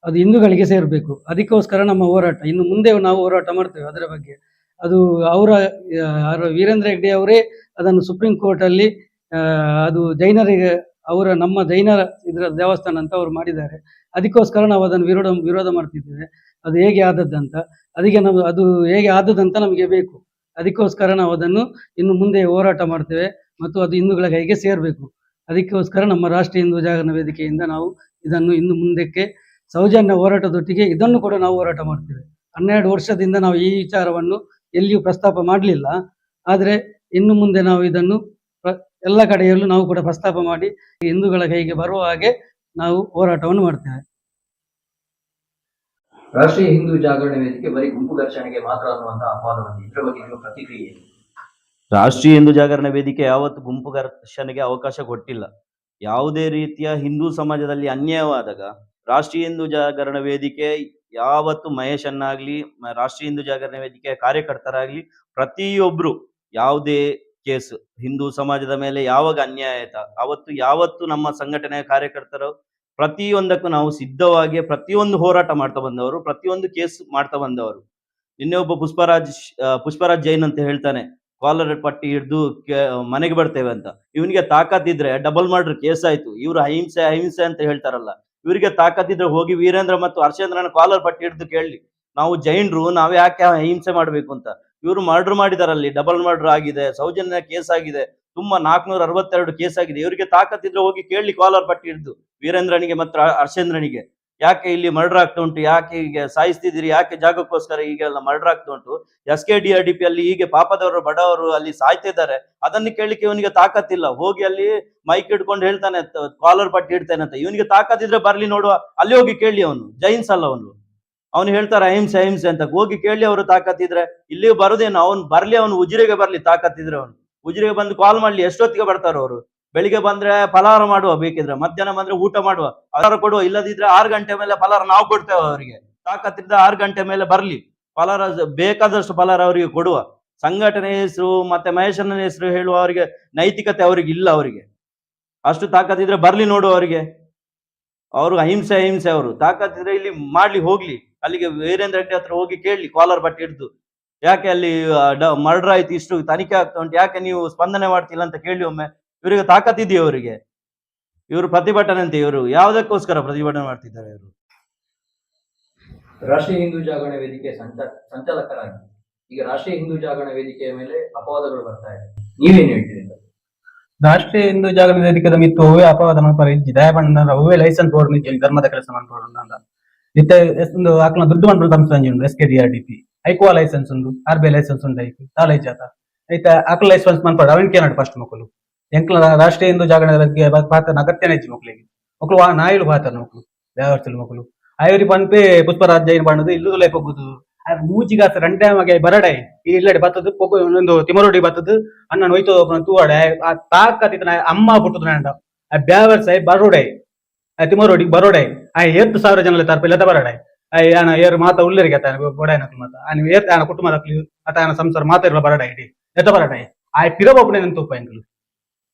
ಅದು ಹಿಂದೂಗಳಿಗೆ ಸೇರಬೇಕು. ಅದಕ್ಕೋಸ್ಕರ ನಮ್ಮ ಹೋರಾಟ. ಇನ್ನು ಮುಂದೆ ನಾವು ಹೋರಾಟ ಮಾಡ್ತೇವೆ ಅದರ ಬಗ್ಗೆ. ಅದು ಅವರ ವೀರೇಂದ್ರ ಹೆಗ್ಡೆ ಅವರೇ ಅದನ್ನು ಸುಪ್ರೀಂ ಕೋರ್ಟಲ್ಲಿ ಅಲ್ಲಿ ಅದು ಜೈನರಿಗೆ ಅವರ ನಮ್ಮ ಜೈನರ ಇದರ ದೇವಸ್ಥಾನ ಅಂತ ಅವರು ಮಾಡಿದ್ದಾರೆ. ಅದಕ್ಕೋಸ್ಕರ ನಾವು ಅದನ್ನು ವಿರೋಧ ವಿರೋಧ ಮಾಡ್ತಿದ್ದೇವೆ. ಅದು ಹೇಗೆ ಆದದ್ದಂತ. ಅದಕ್ಕೆ ನಾವು ಅದು ಹೇಗೆ ಆದದಂತ ನಮಗೆ ಬೇಕು. ಅದಕ್ಕೋಸ್ಕರ ನಾವು ಅದನ್ನು ಇನ್ನು ಮುಂದೆ ಹೋರಾಟ ಮಾಡ್ತೇವೆ. ಮತ್ತು ಅದು ಹಿಂದೂಗಳ ಕೈಗೆ ಸೇರಬೇಕು. ಅದಕ್ಕೋಸ್ಕರ ನಮ್ಮ ರಾಷ್ಟ್ರೀಯ ಹಿಂದೂ ಜಾಗರಣ ವೇದಿಕೆಯಿಂದ ನಾವು ಇದನ್ನು ಇನ್ನು ಮುಂದಕ್ಕೆ ಸೌಜನ್ಯ ಹೋರಾಟದೊಟ್ಟಿಗೆ ಇದನ್ನು ಕೂಡ ನಾವು ಹೋರಾಟ ಮಾಡ್ತೇವೆ. ಹನ್ನೆರಡು ವರ್ಷದಿಂದ ನಾವು ಈ ವಿಚಾರವನ್ನು ಎಲ್ಲಿಯೂ ಪ್ರಸ್ತಾಪ ಮಾಡಲಿಲ್ಲ. ಆದರೆ ಇನ್ನು ಮುಂದೆ ನಾವು ಇದನ್ನು ಎಲ್ಲ ಕಡೆಯಲ್ಲೂ ನಾವು ಕೂಡ ಪ್ರಸ್ತಾಪ ಮಾಡಿ ಹಿಂದೂಗಳ ಕೈಗೆ ಬರುವ ಹಾಗೆ ನಾವು ಹೋರಾಟವನ್ನು ಮಾಡ್ತೇವೆ.
ರಾಷ್ಟ್ರೀಯ ಹಿಂದೂ ಜಾಗರಣ ವೇದಿಕೆ ಬರೀ ಗುಂಪು ಘರ್ಷಣೆಗೆ ಮಾತ್ರ ಅನ್ನುವಂತಹ ಅಪವಾದವನ್ನು ಇದರ ಬಗ್ಗೆ ಪ್ರತಿಕ್ರಿಯೆ?
ರಾಷ್ಟ್ರೀಯ ಹಿಂದೂ ಜಾಗರಣ ವೇದಿಕೆ ಯಾವತ್ತು ಗುಂಪು ಘರ್ಷಣೆಗೆ ಅವಕಾಶ ಕೊಟ್ಟಿಲ್ಲ. ಯಾವುದೇ ರೀತಿಯ ಹಿಂದೂ ಸಮಾಜದಲ್ಲಿ ಅನ್ಯಾಯವಾದಾಗ ರಾಷ್ಟ್ರೀಯ ಹಿಂದೂ ಜಾಗರಣ ವೇದಿಕೆ ಯಾವತ್ತು ಮಹೇಶನ್ನಾಗ್ಲಿ ರಾಷ್ಟ್ರೀಯ ಹಿಂದೂ ಜಾಗರಣ ವೇದಿಕೆ ಕಾರ್ಯಕರ್ತರಾಗ್ಲಿ ಪ್ರತಿಯೊಬ್ರು ಯಾವುದೇ ಕೇಸ್, ಹಿಂದೂ ಸಮಾಜದ ಮೇಲೆ ಯಾವಾಗ ಅನ್ಯಾಯ ಆಯ್ತಾ ಅವತ್ತು ಯಾವತ್ತು ನಮ್ಮ ಸಂಘಟನೆಯ ಕಾರ್ಯಕರ್ತರು ಪ್ರತಿಯೊಂದಕ್ಕೂ ನಾವು ಸಿದ್ಧವಾಗಿ ಪ್ರತಿಯೊಂದು ಹೋರಾಟ ಮಾಡ್ತಾ ಬಂದವರು, ಪ್ರತಿಯೊಂದು ಕೇಸ್ ಮಾಡ್ತಾ ಬಂದವರು. ನಿನ್ನೆ ಒಬ್ಬ ಪುಷ್ಪರಾಜ್ ಪುಷ್ಪರಾಜ್ ಜೈನ್ ಅಂತ ಹೇಳ್ತಾನೆ ಕಾಲರ್ ಪಟ್ಟಿ ಹಿಡಿದು ಮನೆಗೆ ಬರ್ತೇವೆ ಅಂತ. ಇವನಿಗೆ ತಾಕತ್ತಿದ್ರೆ ಡಬಲ್ ಮರ್ಡರ್ ಕೇಸ್ ಆಯ್ತು. ಇವ್ರು ಅಹಿಂಸೆ ಅಹಿಂಸೆ ಅಂತ ಹೇಳ್ತಾರಲ್ಲ. ಇವರಿಗೆ ತಾಕತ್ತಿದ್ರೆ ಹೋಗಿ ವೀರೇಂದ್ರ ಮತ್ತು ಹರ್ಷೇಂದ್ರನ ಕಾಲರ್ ಪಟ್ಟಿ ಹಿಡಿದು ಕೇಳಿ. ನಾವು ಜೈನರು, ನಾವ್ ಯಾಕೆ ಅಹಿಂಸೆ ಮಾಡ್ಬೇಕು ಅಂತ. ಇವರು ಮರ್ಡರ್ ಮಾಡಿದಾರಲ್ಲಿ ಡಬಲ್ ಮರ್ಡರ್ ಆಗಿದೆ, ಸೌಜನ್ಯ ಕೇಸ್ ಆಗಿದೆ, ತುಂಬಾ ನಾಲ್ಕನೂರ ಅರವತ್ತೆರಡು ಕೇಸ್ ಆಗಿದೆ. ಇವರಿಗೆ ತಾಕತ್ತಿದ್ರೆ ಹೋಗಿ ಕೇಳಿ ಕಾಲರ್ ಪಟ್ಟಿ ಹಿಡಿದು ವೀರೇಂದ್ರನಿಗೆ ಮತ್ತು ಹರ್ಷೇಂದ್ರನಿಗೆ ಯಾಕೆ ಇಲ್ಲಿ ಮರ್ಡರ್ ಆಗ್ತಾ ಉಂಟು? ಯಾಕೆ ಹೀಗೆ ಸಾಯಿಸ್ತಿದ್ದೀರಿ? ಯಾಕೆ ಜಾಗಕ್ಕೋಸ್ಕರ ಹೀಗೆಲ್ಲ ಮರ್ಡರ್ ಆಗ್ತಾ ಉಂಟು? ಎಸ್ ಕೆ ಡಿ ಪಿ ಅಲ್ಲಿ ಹೀಗೆ ಪಾಪದವರು, ಬಡವರು ಅಲ್ಲಿ ಸಾಯ್ತಿದ್ದಾರೆ ಅದನ್ನ ಕೇಳಲಿಕ್ಕೆ ಇವನಿಗೆ ತಾಕತ್ತಿಲ್ಲ. ಹೋಗಿ ಅಲ್ಲಿ ಮೈಕ್ ಹಿಡ್ಕೊಂಡು ಹೇಳ್ತಾನೆ ಕಾಲರ್ ಪಟ್ಟಿ ಇಡ್ತಾನೆ ಅಂತ. ಇವನಿಗೆ ತಾಕತ್ತಿದ್ರೆ ಬರ್ಲಿ ನೋಡುವ. ಅಲ್ಲಿ ಹೋಗಿ ಕೇಳಿ ಅವನು. ಜೈನ್ಸ್ ಅಲ್ಲ ಅವನು. ಅವನು ಹೇಳ್ತಾರೆ ಅಹಿಂಸೆ ಅಹಿಂಸೆ ಅಂತ. ಹೋಗಿ ಕೇಳಿ ಅವರು ತಾಕತ್ತಿದ್ರೆ. ಇಲ್ಲಿ ಬರೋದೇನು? ಅವ್ನು ಬರ್ಲಿ, ಅವನು ಉಜಿರೆಗೆ ಬರ್ಲಿ ತಾಕತ್ತಿದ್ರೆ ಅವನು. ಉಜಿರೆಗೆ ಬಂದು ಕಾಲ್ ಮಾಡ್ಲಿ. ಎಷ್ಟೊತ್ತಿಗೆ ಬರ್ತಾರ ಅವರು? ಬೆಳಿಗ್ಗೆ ಬಂದ್ರೆ ಫಲಹಾರ ಮಾಡುವ ಬೇಕಿದ್ರೆ, ಮಧ್ಯಾಹ್ನ ಬಂದ್ರೆ ಊಟ ಮಾಡುವ. ಫಲಹಾರ ಕೊಡುವ ಇಲ್ಲದಿದ್ರೆ ಆರು ಗಂಟೆ ಮೇಲೆ ಫಲಹಾರ ನಾವು ಕೊಡ್ತೇವೆ ಅವರಿಗೆ. ತಾಕತ್ತಿದ್ದ ಆರು ಗಂಟೆ ಮೇಲೆ ಬರ್ಲಿ. ಫಲಹಾರ ಬೇಕಾದಷ್ಟು ಫಲಹಾರ ಅವರಿಗೆ ಕೊಡುವ. ಸಂಘಟನೆ ಹೆಸರು, ಮತ್ತೆ ಮಹೇಶನ ಹೆಸರು ಹೇಳುವ ಅವರಿಗೆ ನೈತಿಕತೆ ಅವರಿಗೆ ಇಲ್ಲ ಅವರಿಗೆ. ಅಷ್ಟು ತಾಕತ್ತಿದ್ರೆ ಬರ್ಲಿ ನೋಡು ಅವರಿಗೆ. ಅವರು ಅಹಿಂಸೆ ಅಹಿಂಸೆ ಅವರು. ತಾಕತ್ತಿದ್ರೆ ಇಲ್ಲಿ ಮಾಡ್ಲಿ, ಹೋಗ್ಲಿ. ಅಲ್ಲಿಗೆ ವೀರೇಂದ್ರ ರೆಡ್ಡಿ ಹತ್ರ ಹೋಗಿ ಕೇಳಲಿ, ಕಾಲರ್ ಬಟ್ಟೆ ಹಿಡಿದು. ಯಾಕೆ ಅಲ್ಲಿ ಮರ್ಡರ್ ಆಯ್ತು, ಇಷ್ಟು ತನಿಖೆ ಆಗ್ತಾ ಉಂಟು, ಯಾಕೆ ನೀವು ಸ್ಪಂದನೆ ಮಾಡ್ತಿಲ್ಲ ಅಂತ ಕೇಳಿ ಒಮ್ಮೆ. ಇವರಿಗೆ ತಾಕತ್ತಿದೆಯಾ ಅವರಿಗೆ? ಇವರು ಪ್ರತಿಭಟನೆ ಅಂತ ಇವರು ಯಾವುದಕ್ಕೋಸ್ಕರ ಪ್ರತಿಭಟನೆ ಮಾಡ್ತಿದ್ದಾರೆ ಇವರು?
ರಾಷ್ಟ್ರೀಯ ಹಿಂದೂ ಜಾಗರಣ ವೇದಿಕೆ ಸಂಚ ಸಂಚಾಲಕರಾಗಿ. ಈಗ ರಾಷ್ಟ್ರೀಯ ಹಿಂದೂ ಜಾಗರಣ ವೇದಿಕೆಯ ಮೇಲೆ ಅಪವಾದಗಳು ಬರ್ತಾ ಇದೆ. ನೀವೇನು ಹೇಳ್ತೀರಿ
ರಾಷ್ಟ್ರೀಯ ಹಿಂದೂ ಜಾಗರಣ ವೇದಿಕೆದ ಮಿತ್ತು ಹೂವೇ ಅಪವಾದ ಇಜ್ಜಿ ದಯಪಂಡ ಒವ್ವೇ ಲೈಸೆನ್ಸ್ ಬೋರ್ಡ್ ನಿಜ್ಜಿ ಧರ್ಮದ ಕೆಲಸ ಮನ್ಪೋಡು ಅಂತ ನಿತ್ಯ ಒಂದು ಆಕಲ ದುಡ್ಡು ಮನ್ಪುರ ಸಂಸ್ಥೆ ಉಂಡು S K D R D P ಐಕುವ licence ಉಂಡು ಆರ್ ಬಿ ಲೈಸೆನ್ಸ್ ಉಂಡು ಐಕು ಕಾಲೇಜ್ ಆತ ಐತ ಆಕಲ ಲೈಸೆನ್ಸ್ ಮನ್ಪಡ ಅವನಿಗೆ ಕೇನಾಡು ಫಸ್ಟ್ ಮಕ್ಕಳು? ಎಂಕ್ಲ ರಾಷ್ಟ್ರೀಯ ಹಿಂದೂ ಜಾಗರಣ ಬಗ್ಗೆ ಪಾತ್ರ ಅಗತ್ಯನೇ ಇಜ್ಜಿ ಮಕ್ಕಳಿಗೆ ಮಕ್ಕಳು ನಾಯಿಲು ಪಾತ್ರ ಮಕ್ಕಳು ದೇವಸ್ಥಾನ ಮಕ್ಕಳು ಐವರಿ ಪನ್ಪೆ ಪುಷ್ಪರಾಜ್ ಜೈನ್ ಬಣ್ಣದು ಇಲ್ಲೂ ಲೈಫ್ ಹೋಗುದು ಮೂಜಿಗಾಸ ರಂಡೆ ಮಗೆ ಬರಡೆ ಇಲ್ಲಡೆ ಬತ್ತದು ಪೊಗು ಒಂದು ತಿಮರೋಡಿ ಬತ್ತದು ಅನ್ನ ಒಯ್ತು ತೂವಾಡೆ ಆ ತಾಕತ್ತಿನ ಅಮ್ಮ ಬಿಟ್ಟದು ನಂಡ ಆ ಬ್ಯಾವರ್ಸೈ ಬರೋಡೆ. ಆ ತಿಮರೋಡಿ ಬರೋಡೆ. ಆ ಎತ್ತು ಸಾವಿರ ಜನ ತರ್ಪ ಇಲ್ಲ ಬರಡೆ. ಆ ಯಾನ ಏರು ಮಾತ ಉಳ್ಳರಿಗೆ ಆತ ಬೋಡಾಯ ನಕ್ಲು ಮಾತ. ಆ ಏತ್ ಆನ ಕುಟುಂಬ ನಕ್ಲಿ ಆತ ಆನ ಸಂಸಾರ ಮಾತ ಇರುವ ಬರಡೆ ಇಡಿ. ಎತ್ತ ಬರಡೆ. ಆ ಪಿರಬೊಬ್ಬನೇ ನಿಂತುಪ್ಪ ಎಂಕಲು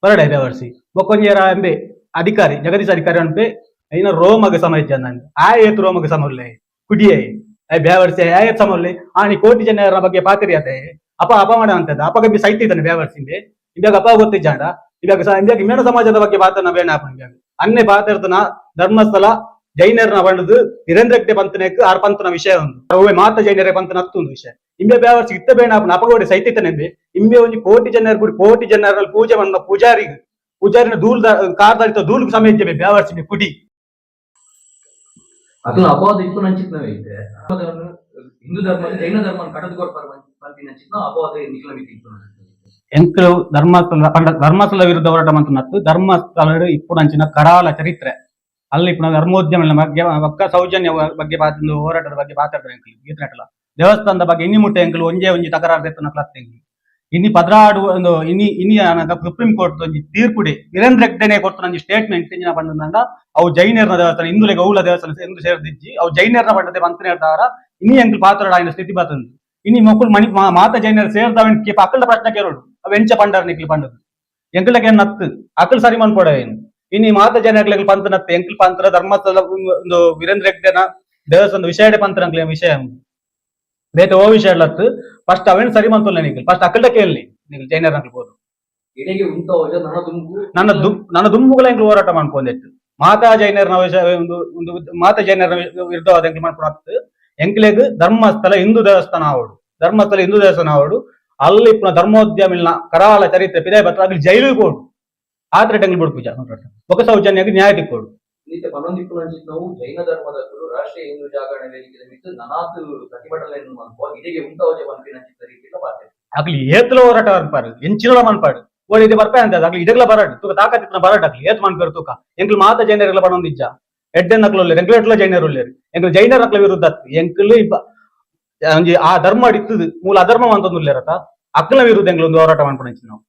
ಬರಡೈ ಬ್ಯಾವರ್ಸಿ ಬೊಕ್ಕೊಂಜೇರ ಎಂಬೆ ಅಧಿಕಾರಿ ಅಧಿಕಾರಿ ಅನ್ಪೆ ಐನ ರೋಮಗ ಸಮಯ ನಂಗೆ. ಆ ಏತ್ ರೋಮಗ ಸಮರ್ಲೆ ಕುಡಿಯೇ ಐ ಬ್ಯಾವರ್ಸಿ ಆ ಏತ್ ಸಮರ್ಲೆ ಆನಿ ಕೋಟಿ ಜನರ ಬಗ್ಗೆ ಪಾತಿರಿ ಆತೆ ಅಪ ಅಪಮಾನ ಅಂತದ. ಅಪಗಬ್ಬಿ ಸೈತ್ ಇದ್ದಾನೆ ಬ್ಯಾವರ್ಸಿಂದೆ ಇವಾಗ ಅಪ ಗೊತ್ತಿಜ್ಜಾಂಡ ಇವಾಗ ಇವಾಗ ಮೇಣ ಸಮಾಜದ ಬಗ್ಗೆ ಪಾತ್ರ ಬೇಣ ಇವಾಗ ಅನ್ನೆ ಪಾತಿರ್ತನ ಧರ್ಮಸ್ಥಳ ಜೈನರ್ನ ಬಂಡದು ನಿರೇಂದ್ರಕ್ಕೆ ಪಂತನಕ್ಕೆ ಆರ್ ಪಂತನ ವಿಷಯ ಒಂದು. ಮಾತ ಜೈನರ ಪಂತನ ಹತ್ತೊಂದು ವಿಷಯ. ಇಂಬೆ ಬ್ಯಾವರ್ಸಿ ಇತ್ತ ಬೇಣ ಅಪಗೋಡೆ ಸೈತಿತ್ತನೆಂಬೆ ಇಮ್ಮೆ ಒಂಜಿ ಕೋಟಿ ಜನರ ಕುಡಿ ಕೋಟಿ ಜನರಲ್ಲಿ ಪೂಜೆ ಮನ್ನ ಪೂಜಾರಿ ಪೂಜಾರಿನ ದೂಲ್ ಕಾರ್ದಾರಿತ ಧೂಲ್ ಸಮೇತ ಬ್ಯಾವರ್ಸಿ ಕುಡಿ.
ಅಕ್ಲ ಅಪವಾದ ಇಪ್ಪು ನಂಚಿತ್ನವೇ ಐತೆ ಹಿಂದೂ ಧರ್ಮ ಜೈನ ಧರ್ಮ ಕಡದಗೋರ್ ಪಂಪಿನ ಚಿನ್ನ ಅಪವಾದ ನಿಖಲ ಮಿತಿ ಇಪ್ಪು
ಎಂಕಲು ಧರ್ಮಸ್ಥಳ ಪಂಡ ಧರ್ಮಸ್ಥಳ ವಿರುದ್ಧ ಹೋರಾಟ ಮಂತನತ್ತು ಧರ್ಮಸ್ಥಳ ಇಪ್ಪು ಅಂಚಿನ ಕರಾಲ ಚರಿತ್ರೆ. ಅಲ್ಲಿ ಇಪ್ಪು ಧರ್ಮೋದ್ಯಮಗಳ ಬಗ್ಗೆ ಪಕ್ಕ ಸೌಜನ್ಯ ಬಗ್ಗೆ ಹೋರಾಟದ ಬಗ್ಗೆ ಮಾತಾಡ್ತಾರೆ ಎಂಕಲು ಈತನಟಲ ದೇವಸ್ಥಾನದ ಬಗ್ಗೆ ಇನ್ನಿ ಮುಟ್ಟೆ ಎಂಕಲು ಒಂಜೇ ಒಂಜಿ ತಕರಾರು ಎತ್ತನ ಕ್ಲಾಸ್ ಎಂಕಲು ಪದ್ರಾಡು, ಒಂದು ಇನ್ನಿ ಇನ್ನಿ ಆನಗ ಸುಪ್ರೀಂ ಕೋರ್ಟ್ ಒಂಜಿ ತೀರ್ಪುಡೆ ವೀರೇಂದ್ರ ಹೆಗ್ಡೆನೆ ಕೊಡ್ತು ನಂಜಿ ಸ್ಟೇಟ್ಮೆಂಟ್ ಇಂಜಿನ ಬಂದಂಡ ಅವು ಜೈನರ್ನ ದೇವಸ್ಥಾನ, ಹಿಂದುಲೆ ಗೌಲ ದೇವಸ್ಥಾನ ಎಂದು ಸೇರ್ದಿಜ್ಜಿ. ಅವು ಜೈನರ್ನ ಪಂಡದೆ ಮಂತ್ರಿ ಹೇಳ್ತಾರ. ಇನ್ನಿ ಎಂಕಲು ಪಾತ್ರ ಆಯ್ನ ಸ್ಥಿತಿ ಬರ್ತದೆ ಇನಿ ಮಕ್ಕಳು ಮಣಿ ಮಾತ ಜೈನರ್ ಸೇರ್ದವನ್ ಕೇಪ ಅಕ್ಕಳ ಪ್ರಶ್ನೆ ಕೇರೋಡು ಅವೆಂಚ ಪಂಡರ್ ನಿಕ್ಲಿ ಪಂಡದು. ಎಂಕಲಕ್ಕೆ ನತ್ತು? ಅಕ್ಕಲ್ ಸರಿ ಮನ್ಪೊಡ ಏನು? ಇನಿ ಮಾತ ಜನಗಳಿಗೆ ಪಂತ ನತ್ತು. ಎಂಕಲ್ ಪಂತ್ರ, ಧರ್ಮಸ್ಥಳ, ಒಂದು ವೀರೇಂದ್ರ ಹೆಗ್ಡೆನ ದೇವಸ್ಥಾನ ವಿಷಯ ಪಂತರ ವಿಷಯ. ಬೇತೆ ಓ ವಿಷಯ ಹೇಳತ್ತು ಫಸ್ಟ್ ಅವನ್ ಸರಿ ಮಂತಲ್ಲ ನಿಖಿಲ್. ಫಸ್ಟ್ ಅಕ್ಕಲ್ಟ ಕೇಳಿ ನಿಖಿಲ್ ಜೈನರ್
ಹೋಜ ನನ್ನ ದುಮ್
ನನ್ನ ದು ನನ್ನ ದುಂಬುಗಳ ಎಂಕ್ಲು ಹೋರಾಟ ಮಾಡ್ಕೊಂಡೆತ್ತು ಮಾತಾ ಜೈನರ್ನ ಒಂದು ಒಂದು ಮಾತಾ ಜೈನರ ವಿರುದ್ಧವಾದ ಎಂಕ್ಲು ಮಾಡ್ಕೊಂಡು ಎಂಕ್ಲೆಗ್ ಧರ್ಮಸ್ಥಳ ಹಿಂದೂ ದೇವಸ್ಥಾನ ಆವಡು ಧರ್ಮಸ್ಥಳ ಹಿಂದೂ ದೇವಸ್ಥಾನ ಆವಡು ಅಲ್ಲಿ ಪುನಃ ಧರ್ಮೋದ್ಯಮಿಲ್ನ ಕರಾಳ ಚರಿತ್ರೆ ಪಿದಾಯ ಬತ್ತ ಅಲ್ಲಿ ಜೈಲು ಕೊಡು ಆದ್ರೆ ಟೆಂಗ್ಲು ಬಿಡು ಪೂಜಾ ఒక ಸೌಜನ್ಯಕ್ಕೆ ನ್ಯಾಯ ತಿಕ್ಕೋಡು
ಪನ್ನೊಂದಿಪ್ಪು ನಂಚಿತ್ ನಾವು ಜೈನ ಧರ್ಮದ ರಾಷ್ಟ್ರೀಯ ಹಿಂದೂ ಜಾಗರಣ ವೇದಿಕೆ ಮಿತ್ತು ನನಾತು ಪ್ರತಿಭಟನೆಯನ್ನು ಮನ್ಪೋ ಇದಕ್ಕೆ ಉಂಟಾವಜೆ ರೀತಿಯಲ್ಲ ಚಿತ್ತ ರೀತಿಯಲ್ಲಿ
ಆಗ್ಲಿ, ಏತ್ಲ ಹೋರಾಟ ಅನ್ಪಾರು ಎಂಚಿನೋಳ ಮನ್ಪಾಡು ಓಡಿ ಇದೆ ಬರ್ಪೆ ಅಂತ ಆಗ್ಲಿ, ಇದೆಲ್ಲ ಬರಾಡು ತೂಕ ತಾಕತ್ತಿನ ಬರಾಟ ಆಗ್ಲಿ. ಏತ್ ಮನ್ಪೇರು ತೂಕ. ಎಂಕ್ಲು ಮಾತ ಜೈನರೆಲ್ಲ ಬಣ್ಣೊಂದಿಜ್ಜ ಎಡ್ಡೆ ನಕ್ಲು ಎಟ್ಲ ಜೈನರು ಎಂಕ್ಲು ಜೈನರ ನಕ್ಲ ವಿರುದ್ಧ ಎಂಕ್ಲು ಒಂಜಿ, ಆ ಧರ್ಮ ಇತ್ತದು ಮೂಲ ಅಧರ್ಮ ಅಂತಂದು ಅಕ್ಕಲ ವಿರುದ್ಧ ಎಂಗ್ಲೊಂದು ಹೋರಾಟ ಮಾಡ್ಕೊಂಡು ನಾವು.